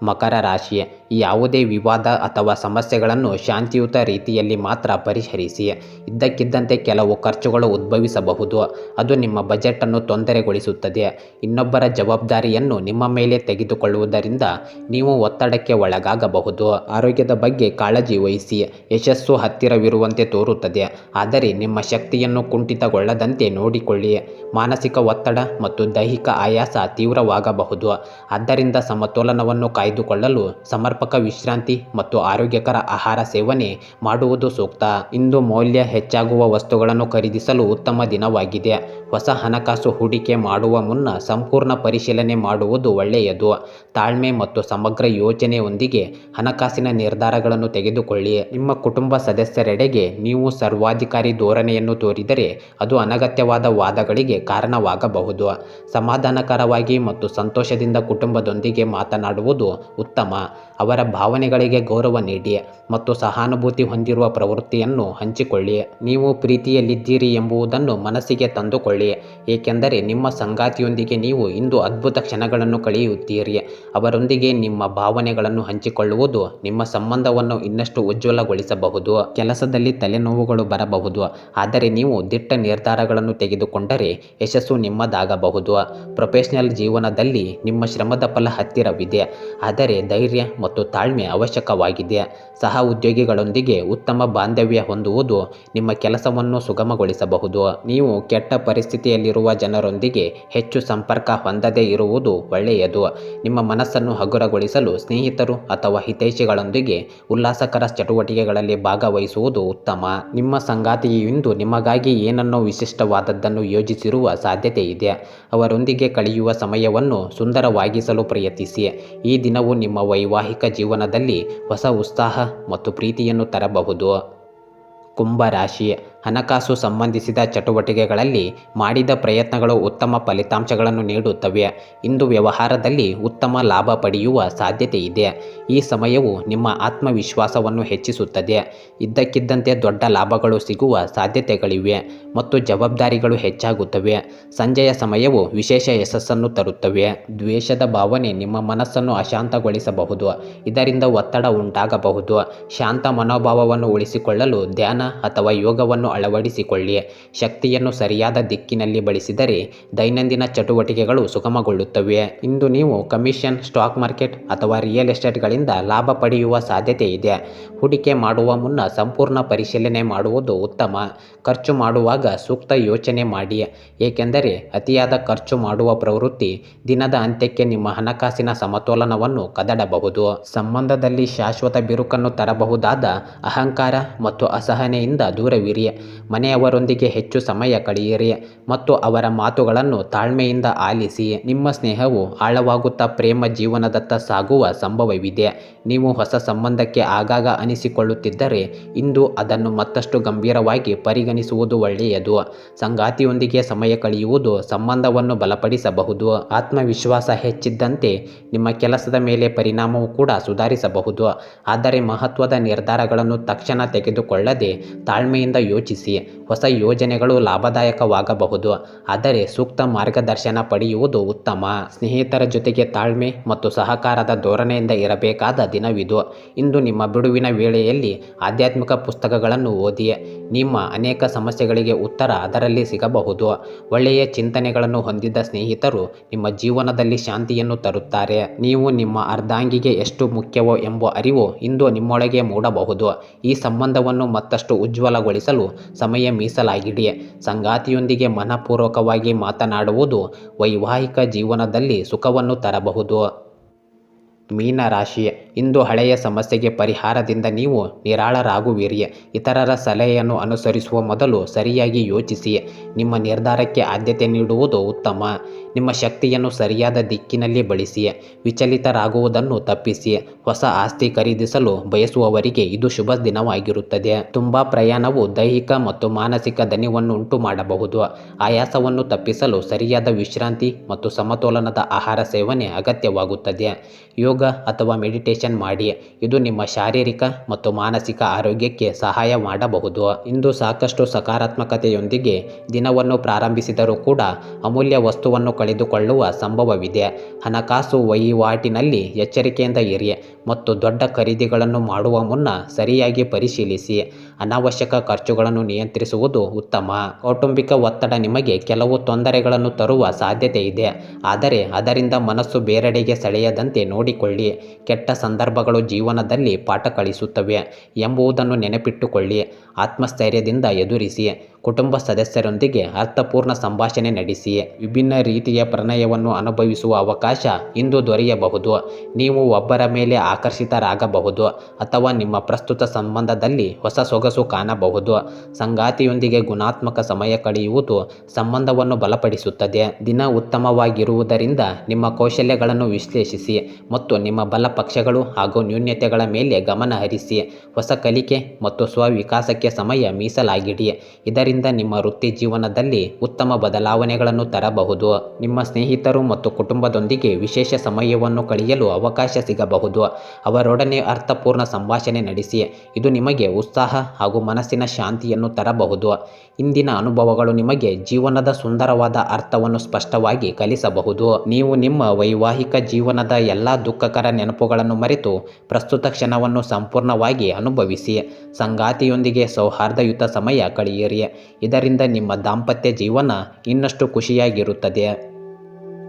ಮಕರ ರಾಶಿ ಯಾವುದೇ ವಿವಾದ ಅಥವಾ ಸಮಸ್ಯೆಗಳನ್ನು ಶಾಂತಿಯುತ ರೀತಿಯಲ್ಲಿ ಮಾತ್ರ ಪರಿಹರಿಸಿ. ಇದ್ದಕ್ಕಿದ್ದಂತೆ ಕೆಲವು ಖರ್ಚುಗಳು ಉದ್ಭವಿಸಬಹುದು. ಅದು ನಿಮ್ಮ ಬಜೆಟನ್ನು ತೊಂದರೆಗೊಳಿಸುತ್ತದೆ. ಇನ್ನೊಬ್ಬರ ಜವಾಬ್ದಾರಿಯನ್ನು ನಿಮ್ಮ ಮೇಲೆ ತೆಗೆದುಕೊಳ್ಳುವುದರಿಂದ ನೀವು ಒತ್ತಡಕ್ಕೆ ಒಳಗಾಗಬಹುದು. ಆರೋಗ್ಯದ ಬಗ್ಗೆ ಕಾಳಜಿ ವಹಿಸಿ. ಯಶಸ್ಸು ಹತ್ತಿರವಿರುವಂತೆ ತೋರುತ್ತದೆ. ಆದರೆ ನಿಮ್ಮ ಶಕ್ತಿಯನ್ನು ಕುಂಠಿತಗೊಳ್ಳದಂತೆ ನೋಡಿಕೊಳ್ಳಿ. ಮಾನಸಿಕ ಒತ್ತಡ ಮತ್ತು ದೈಹಿಕ ಆಯಾಸ ತೀವ್ರವಾಗಬಹುದು. ಆದ್ದರಿಂದ ಸಮತೋಲನವನ್ನು ಕಾಯ್ದುಕೊಳ್ಳಲು ಸಮರ್ಪಕ ವಿಶ್ರಾಂತಿ ಮತ್ತು ಆರೋಗ್ಯಕರ ಆಹಾರ ಸೇವನೆ ಮಾಡುವುದು ಸೂಕ್ತ. ಇಂದು ಮೌಲ್ಯ ಹೆಚ್ಚಾಗುವ ವಸ್ತುಗಳನ್ನು ಖರೀದಿಸಲು ಉತ್ತಮ ದಿನವಾಗಿದೆ. ಹೊಸ ಹಣಕಾಸು ಹೂಡಿಕೆ ಮಾಡುವ ಮುನ್ನ ಸಂಪೂರ್ಣ ಪರಿಶೀಲನೆ ಮಾಡುವುದು ಒಳ್ಳೆಯದು. ತಾಳ್ಮೆ ಮತ್ತು ಸಮಗ್ರ ಯೋಜನೆಯೊಂದಿಗೆ ಹಣಕಾಸಿನ ನಿರ್ಧಾರಗಳನ್ನು ತೆಗೆದುಕೊಳ್ಳಿ. ನಿಮ್ಮ ಕುಟುಂಬ ಸದಸ್ಯರೆಡೆಗೆ ನೀವು ಸರ್ವಾಧಿಕಾರಿ ಧೋರಣೆಯನ್ನು ತೋರಿದರೆ ಅದು ಅನಗತ್ಯವಾದ ವಾದಗಳಿಗೆ ಕಾರಣವಾಗಬಹುದು. ಸಮಾಧಾನಕರವಾಗಿ ಮತ್ತು ಸಂತೋಷದಿಂದ ಕುಟುಂಬದೊಂದಿಗೆ ಮಾತನಾಡುವುದು ಉತ್ತಮ. ಅವರ ಭಾವನೆಗಳಿಗೆ ಗೌರವ ನೀಡಿ ಮತ್ತು ಸಹಾನುಭೂತಿ ಹೊಂದಿರುವ ಪ್ರವೃತ್ತಿಯನ್ನು ಹಂಚಿಕೊಳ್ಳಿ. ನೀವು ಪ್ರೀತಿಯಲ್ಲಿದ್ದೀರಿ ಎಂಬುದನ್ನು ಮನಸ್ಸಿಗೆ ತಂದುಕೊಳ್ಳಿ. ಏಕೆಂದರೆ ನಿಮ್ಮ ಸಂಗಾತಿಯೊಂದಿಗೆ ನೀವು ಇಂದು ಅದ್ಭುತ ಕ್ಷಣಗಳನ್ನು ಕಳೆಯುತ್ತೀರಿ. ಅವರೊಂದಿಗೆ ನಿಮ್ಮ ಭಾವನೆಗಳನ್ನು ಹಂಚಿಕೊಳ್ಳುವುದು, ನಿಮ್ಮ ಸಂಬಂಧವನ್ನು ಇನ್ನಷ್ಟು ಉಜ್ವಲಗೊಳಿಸಬಹುದು. ಕೆಲಸದಲ್ಲಿ ತಲೆನೋವುಗಳು ಬರಬಹುದು. ಆದರೆ ನೀವು ದಿಟ್ಟ ನಿರ್ಧಾರಗಳನ್ನು ತೆಗೆದುಕೊಂಡರೆ ಯಶಸ್ಸು ನಿಮ್ಮದಾಗಬಹುದು. ಪ್ರೊಫೆಷನಲ್ ಜೀವನದಲ್ಲಿ ನಿಮ್ಮ ಶ್ರಮದ ಫಲ ಹತ್ತಿರವಿದೆ. ಆದರೆ ಧೈರ್ಯ ಮತ್ತು ತಾಳ್ಮೆ ಅವಶ್ಯಕವಾಗಿದೆ. ಸಹ ಉದ್ಯೋಗಿಗಳೊಂದಿಗೆ ಉತ್ತಮ ಬಾಂಧವ್ಯ ಹೊಂದುವುದು ನಿಮ್ಮ ಕೆಲಸವನ್ನು ಸುಗಮಗೊಳಿಸಬಹುದು. ನೀವು ಕೆಟ್ಟ ಪರಿಸ್ಥಿತಿಯಲ್ಲಿರುವ ಜನರೊಂದಿಗೆ ಹೆಚ್ಚು ಸಂಪರ್ಕ ಹೊಂದದೇ ಇರುವುದು ಒಳ್ಳೆಯದು. ನಿಮ್ಮ ಮನಸ್ಸನ್ನು ಹಗುರಗೊಳಿಸಲು ಸ್ನೇಹಿತರು ಅಥವಾ ಹಿತೈಷಿಗಳೊಂದಿಗೆ ಉಲ್ಲಾಸಕರ ಚಟುವಟಿಕೆಗಳಲ್ಲಿ ಭಾಗವಹಿಸುವುದು ಉತ್ತಮ. ನಿಮ್ಮ ಸಂಗಾತಿಯು ಇಂದು ನಿಮಗಾಗಿ ಏನನ್ನೋ ವಿಶಿಷ್ಟವಾದದ್ದನ್ನು ಯೋಜಿಸಿರುವ ಸಾಧ್ಯತೆ ಇದೆ. ಅವರೊಂದಿಗೆ ಕಳೆಯುವ ಸಮಯವನ್ನು ಸುಂದರವಾಗಿಸಲು ಪ್ರಯತ್ನಿಸಿ. ಈ ದಿನವು ನಿಮ್ಮ ವೈವಾಹಿಕ ಜೀವನದಲ್ಲಿ ಹೊಸ ಉತ್ಸಾಹ ಮತ್ತು ಪ್ರೀತಿಯನ್ನು ತರಬಹುದು. ಕುಂಭರಾಶಿ ಹಣಕಾಸು ಸಂಬಂಧಿಸಿದ ಚಟುವಟಿಕೆಗಳಲ್ಲಿ ಮಾಡಿದ ಪ್ರಯತ್ನಗಳು ಉತ್ತಮ ಫಲಿತಾಂಶಗಳನ್ನು ನೀಡುತ್ತವೆ. ಇಂದು ವ್ಯವಹಾರದಲ್ಲಿ ಉತ್ತಮ ಲಾಭ ಪಡೆಯುವ ಸಾಧ್ಯತೆ ಇದೆ. ಈ ಸಮಯವು ನಿಮ್ಮ ಆತ್ಮವಿಶ್ವಾಸವನ್ನು ಹೆಚ್ಚಿಸುತ್ತದೆ. ಇದ್ದಕ್ಕಿದ್ದಂತೆ ದೊಡ್ಡ ಲಾಭಗಳು ಸಿಗುವ ಸಾಧ್ಯತೆಗಳಿವೆ ಮತ್ತು ಜವಾಬ್ದಾರಿಗಳು ಹೆಚ್ಚಾಗುತ್ತವೆ. ಸಂಜೆಯ ಸಮಯವು ವಿಶೇಷ ಯಶಸ್ಸನ್ನು ತರುತ್ತವೆ. ದ್ವೇಷದ ಭಾವನೆ ನಿಮ್ಮ ಮನಸ್ಸನ್ನು ಅಶಾಂತಗೊಳಿಸಬಹುದು. ಇದರಿಂದ ಒತ್ತಡ ಉಂಟಾಗಬಹುದು. ಶಾಂತ ಮನೋಭಾವವನ್ನು ಉಳಿಸಿಕೊಳ್ಳಲು ಧ್ಯಾನ ಅಥವಾ ಯೋಗವನ್ನು ಅಳವಡಿಸಿಕೊಳ್ಳಿ ಶಕ್ತಿಯನ್ನು ಸರಿಯಾದ ದಿಕ್ಕಿನಲ್ಲಿ ಬಳಸಿದರೆ ದೈನಂದಿನ ಚಟುವಟಿಕೆಗಳು ಸುಗಮಗೊಳ್ಳುತ್ತವೆ. ಇಂದು ನೀವು ಕಮಿಷನ್, ಸ್ಟಾಕ್ ಮಾರ್ಕೆಟ್ ಅಥವಾ ರಿಯಲ್ ಎಸ್ಟೇಟ್ಗಳಿಂದ ಲಾಭ ಪಡೆಯುವ ಸಾಧ್ಯತೆ ಇದೆ. ಹೂಡಿಕೆ ಮಾಡುವ ಮುನ್ನ ಸಂಪೂರ್ಣ ಪರಿಶೀಲನೆ ಮಾಡುವುದು ಉತ್ತಮ. ಖರ್ಚು ಮಾಡುವಾಗ ಸೂಕ್ತ ಯೋಚನೆ ಮಾಡಿ. ಏಕೆಂದರೆ ಅತಿಯಾದ ಖರ್ಚು ಮಾಡುವ ಪ್ರವೃತ್ತಿ ದಿನದ ಅಂತ್ಯಕ್ಕೆ ನಿಮ್ಮ ಹಣಕಾಸಿನ ಸಮತೋಲನವನ್ನು ಕದಡಬಹುದು. ಸಂಬಂಧದಲ್ಲಿ ಶಾಶ್ವತ ಬಿರುಕನ್ನು ತರಬಹುದಾದ ಅಹಂಕಾರ ಮತ್ತು ಅಸಹನೆಯಿಂದ ದೂರವಿರಿ. ಮನೆಯವರೊಂದಿಗೆ ಹೆಚ್ಚು ಸಮಯ ಕಳೆಯಿರಿ ಮತ್ತು ಅವರ ಮಾತುಗಳನ್ನು ತಾಳ್ಮೆಯಿಂದ ಆಲಿಸಿ. ನಿಮ್ಮ ಸ್ನೇಹವು ಆಳವಾಗುತ್ತಾ ಪ್ರೇಮ ಜೀವನದತ್ತ ಸಾಗುವ ಸಂಭವವಿದೆ. ನೀವು ಹೊಸ ಸಂಬಂಧಕ್ಕೆ ಆಗಾಗ ಅನಿಸಿಕೊಳ್ಳುತ್ತಿದ್ದರೆ ಇಂದು ಅದನ್ನು ಮತ್ತಷ್ಟು ಗಂಭೀರವಾಗಿ ಪರಿಗಣಿಸುವುದು ಒಳ್ಳೆಯದು. ಸಂಗಾತಿಯೊಂದಿಗೆ ಸಮಯ ಕಳೆಯುವುದು ಸಂಬಂಧವನ್ನು ಬಲಪಡಿಸಬಹುದು. ಆತ್ಮವಿಶ್ವಾಸ ಹೆಚ್ಚಿದ್ದಂತೆ ನಿಮ್ಮ ಕೆಲಸದ ಮೇಲೆ ಪರಿಣಾಮವು ಕೂಡ ಸುಧಾರಿಸಬಹುದು. ಆದರೆ ಮಹತ್ವದ ನಿರ್ಧಾರಗಳನ್ನು ತಕ್ಷಣ ತೆಗೆದುಕೊಳ್ಳದೆ ತಾಳ್ಮೆಯಿಂದ ಯೋಚಿಸಿ. ಯೋಚಿಸಿ. ಹೊಸ ಯೋಜನೆಗಳು ಲಾಭದಾಯಕವಾಗಬಹುದು. ಆದರೆ ಸೂಕ್ತ ಮಾರ್ಗದರ್ಶನ ಪಡೆಯುವುದು ಉತ್ತಮ. ಸ್ನೇಹಿತರ ಜೊತೆಗೆ ತಾಳ್ಮೆ ಮತ್ತು ಸಹಕಾರದ ಧೋರಣೆಯಿಂದ ಇರಬೇಕಾದ ದಿನವಿದು. ಇಂದು ನಿಮ್ಮ ಬಿಡುವಿನ ವೇಳೆಯಲ್ಲಿ ಆಧ್ಯಾತ್ಮಿಕ ಪುಸ್ತಕಗಳನ್ನು ಓದಿ. ನಿಮ್ಮ ಅನೇಕ ಸಮಸ್ಯೆಗಳಿಗೆ ಉತ್ತರ ಅದರಲ್ಲಿ ಸಿಗಬಹುದು. ಒಳ್ಳೆಯ ಚಿಂತನೆಗಳನ್ನು ಹೊಂದಿದ್ದ ಸ್ನೇಹಿತರು ನಿಮ್ಮ ಜೀವನದಲ್ಲಿ ಶಾಂತಿಯನ್ನು ತರುತ್ತಾರೆ. ನೀವು ನಿಮ್ಮ ಅರ್ಧಾಂಗಿಗೆ ಎಷ್ಟು ಮುಖ್ಯವೋ ಎಂಬ ಅರಿವು ಇಂದು ನಿಮ್ಮೊಳಗೆ ಮೂಡಬಹುದು. ಈ ಸಂಬಂಧವನ್ನು ಮತ್ತಷ್ಟು ಉಜ್ವಲಗೊಳಿಸಲು ಸಮಯ ಮೀಸಲಾಗಿಡಿ ಸಂಗಾತಿಯೊಂದಿಗೆ ಮನಪೂರ್ವಕವಾಗಿ ಮಾತನಾಡುವುದು ವೈವಾಹಿಕ ಜೀವನದಲ್ಲಿ ಸುಖವನ್ನು ತರಬಹುದು. ಮೀನ ರಾಶಿ ಇಂದು ಹಳೆಯ ಸಮಸ್ಯೆಗೆ ಪರಿಹಾರದಿಂದ ನೀವು ನಿರಾಳರಾಗುವಿರಿ ಇತರರ ಸಲಹೆಯನ್ನು ಅನುಸರಿಸುವ ಮೊದಲು ಸರಿಯಾಗಿ ಯೋಚಿಸಿ ನಿಮ್ಮ ನಿರ್ಧಾರಕ್ಕೆ ಆದ್ಯತೆ ನೀಡುವುದು ಉತ್ತಮ. ನಿಮ್ಮ ಶಕ್ತಿಯನ್ನು ಸರಿಯಾದ ದಿಕ್ಕಿನಲ್ಲಿ ಬಳಸಿ ವಿಚಲಿತರಾಗುವುದನ್ನು ತಪ್ಪಿಸಿ ಹೊಸ ಆಸ್ತಿ ಖರೀದಿಸಲು ಬಯಸುವವರಿಗೆ ಇದು ಶುಭ ದಿನವಾಗಿರುತ್ತದೆ. ತುಂಬ ಪ್ರಯಾಣವು ದೈಹಿಕ ಮತ್ತು ಮಾನಸಿಕ ದನಿವನ್ನು ಉಂಟು ಮಾಡಬಹುದು. ಆಯಾಸವನ್ನು ತಪ್ಪಿಸಲು ಸರಿಯಾದ ವಿಶ್ರಾಂತಿ ಮತ್ತು ಸಮತೋಲನದ ಆಹಾರ ಸೇವನೆ ಅಗತ್ಯವಾಗುತ್ತದೆ. ಯೋಗ ಅಥವಾ ಮೆಡಿಟೇಷನ್ ಮಾಡಿ ಇದು ನಿಮ್ಮ ಶಾರೀರಿಕ ಮತ್ತು ಮಾನಸಿಕ ಆರೋಗ್ಯಕ್ಕೆ ಸಹಾಯ ಮಾಡಬಹುದು. ಇಂದು ಸಾಕಷ್ಟು ಸಕಾರಾತ್ಮಕತೆಯೊಂದಿಗೆ ದಿನವನ್ನು ಪ್ರಾರಂಭಿಸಿದರೂ ಕೂಡ ಅಮೂಲ್ಯ ವಸ್ತುವನ್ನು ಕಳೆದುಕೊಳ್ಳುವ ಸಂಭವವಿದೆ. ಹಣಕಾಸು ವಹಿವಾಟಿನಲ್ಲಿ ಎಚ್ಚರಿಕೆಯಿಂದ ಇರಿ ಮತ್ತು ದೊಡ್ಡ ಖರೀದಿಗಳನ್ನು ಮಾಡುವ ಮುನ್ನ ಸರಿಯಾಗಿ ಪರಿಶೀಲಿಸಿ. ಅನಾವಶ್ಯಕ ಖರ್ಚುಗಳನ್ನು ನಿಯಂತ್ರಿಸುವುದು ಉತ್ತಮ. ಕೌಟುಂಬಿಕ ಒತ್ತಡ ನಿಮಗೆ ಕೆಲವು ತೊಂದರೆಗಳನ್ನು ತರುವ ಸಾಧ್ಯತೆ ಇದೆ. ಆದರೆ ಅದರಿಂದ ಮನಸ್ಸು ಬೇರೆಡೆಗೆ ಸೆಳೆಯದಂತೆ ನೋಡಿಕೊಳ್ಳಿ. ಕೆಟ್ಟ ಸಂದರ್ಭಗಳು ಜೀವನದಲ್ಲಿ ಪಾಠ ಕಲಿಸುತ್ತವೆ ಎಂಬುದನ್ನು ನೆನಪಿಟ್ಟುಕೊಳ್ಳಿ. ಆತ್ಮಸ್ಥೈರ್ಯದಿಂದ ಎದುರಿಸಿ. ಕುಟುಂಬ ಸದಸ್ಯರೊಂದಿಗೆ ಅರ್ಥಪೂರ್ಣ ಸಂಭಾಷಣೆ ನಡೆಸಿ ವಿಭಿನ್ನ ರೀತಿಯ ಪ್ರಣಯವನ್ನು ಅನುಭವಿಸುವ ಅವಕಾಶ ಇಂದು ದೊರೆಯಬಹುದು. ನೀವು ಒಬ್ಬರ ಮೇಲೆ ಆಕರ್ಷಿತರಾಗಬಹುದು ಅಥವಾ ನಿಮ್ಮ ಪ್ರಸ್ತುತ ಸಂಬಂಧದಲ್ಲಿ ಹೊಸ ಸೊಗಸು ಕಾಣಬಹುದು. ಸಂಗಾತಿಯೊಂದಿಗೆ ಗುಣಾತ್ಮಕ ಸಮಯ ಕಳೆಯುವುದು ಸಂಬಂಧವನ್ನು ಬಲಪಡಿಸುತ್ತದೆ. ದಿನ ಉತ್ತಮವಾಗಿರುವುದರಿಂದ ನಿಮ್ಮ ಕೌಶಲ್ಯಗಳನ್ನು ವಿಶ್ಲೇಷಿಸಿ ಮತ್ತು ನಿಮ್ಮ ಬಲ ಪಕ್ಷಗಳು ಹಾಗೂ ನ್ಯೂನ್ಯತೆಗಳ ಮೇಲೆ ಗಮನ ಹರಿಸಿ. ಹೊಸ ಕಲಿಕೆ ಮತ್ತು ಸ್ವವಿಕಾಸಕ್ಕೆ ಸಮಯ ಮೀಸಲಾಗಿಡಿ. ಇದರಿಂದ ನಿಮ್ಮ ವೃತ್ತಿ ಜೀವನದಲ್ಲಿ ಉತ್ತಮ ಬದಲಾವಣೆಗಳನ್ನು ತರಬಹುದು. ನಿಮ್ಮ ಸ್ನೇಹಿತರು ಮತ್ತು ಕುಟುಂಬದೊಂದಿಗೆ ವಿಶೇಷ ಸಮಯವನ್ನು ಕಳೆಯಲು ಅವಕಾಶ ಸಿಗಬಹುದು. ಅವರೊಡನೆ ಅರ್ಥಪೂರ್ಣ ಸಂಭಾಷಣೆ ನಡೆಸಿ, ಇದು ನಿಮಗೆ ಉತ್ಸಾಹ ಹಾಗೂ ಮನಸ್ಸಿನ ಶಾಂತಿಯನ್ನು ತರಬಹುದು. ಇಂದಿನ ಅನುಭವಗಳು ನಿಮಗೆ ಜೀವನದ ಸುಂದರವಾದ ಅರ್ಥವನ್ನು ಸ್ಪಷ್ಟವಾಗಿ ಕಲಿಸಬಹುದು. ನೀವು ನಿಮ್ಮ ವೈವಾಹಿಕ ಜೀವನದ ಎಲ್ಲ ದುಃಖಕರ ನೆನಪುಗಳನ್ನು ಮರೆತು, ಪ್ರಸ್ತುತ ಕ್ಷಣವನ್ನು ಸಂಪೂರ್ಣವಾಗಿ ಅನುಭವಿಸಿ, ಸಂಗಾತಿಯೊಂದಿಗೆ ಸೌಹಾರ್ದಯುತ ಸಮಯ ಕಳೆಯಿರಿ. ಇದರಿಂದ ನಿಮ್ಮ ದಾಂಪತ್ಯ ಜೀವನ ಇನ್ನಷ್ಟು ಖುಷಿಯಾಗಿರುತ್ತದೆ.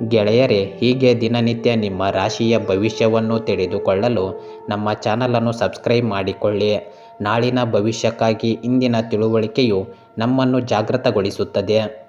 ಗೆಳೆಯರೇ, ಹೀಗೆ ದಿನನಿತ್ಯ ನಿಮ್ಮ ರಾಶಿಯ ಭವಿಷ್ಯವನ್ನು ತಿಳಿದುಕೊಳ್ಳಲು ನಮ್ಮ ಚಾನಲನ್ನು ಸಬ್ಸ್ಕ್ರೈಬ್ ಮಾಡಿಕೊಳ್ಳಿ. ನಾಳಿನ ಭವಿಷ್ಯಕ್ಕಾಗಿ ಇಂದಿನ ತಿಳುವಳಿಕೆಯು ನಮ್ಮನ್ನು ಜಾಗೃತಗೊಳಿಸುತ್ತದೆ.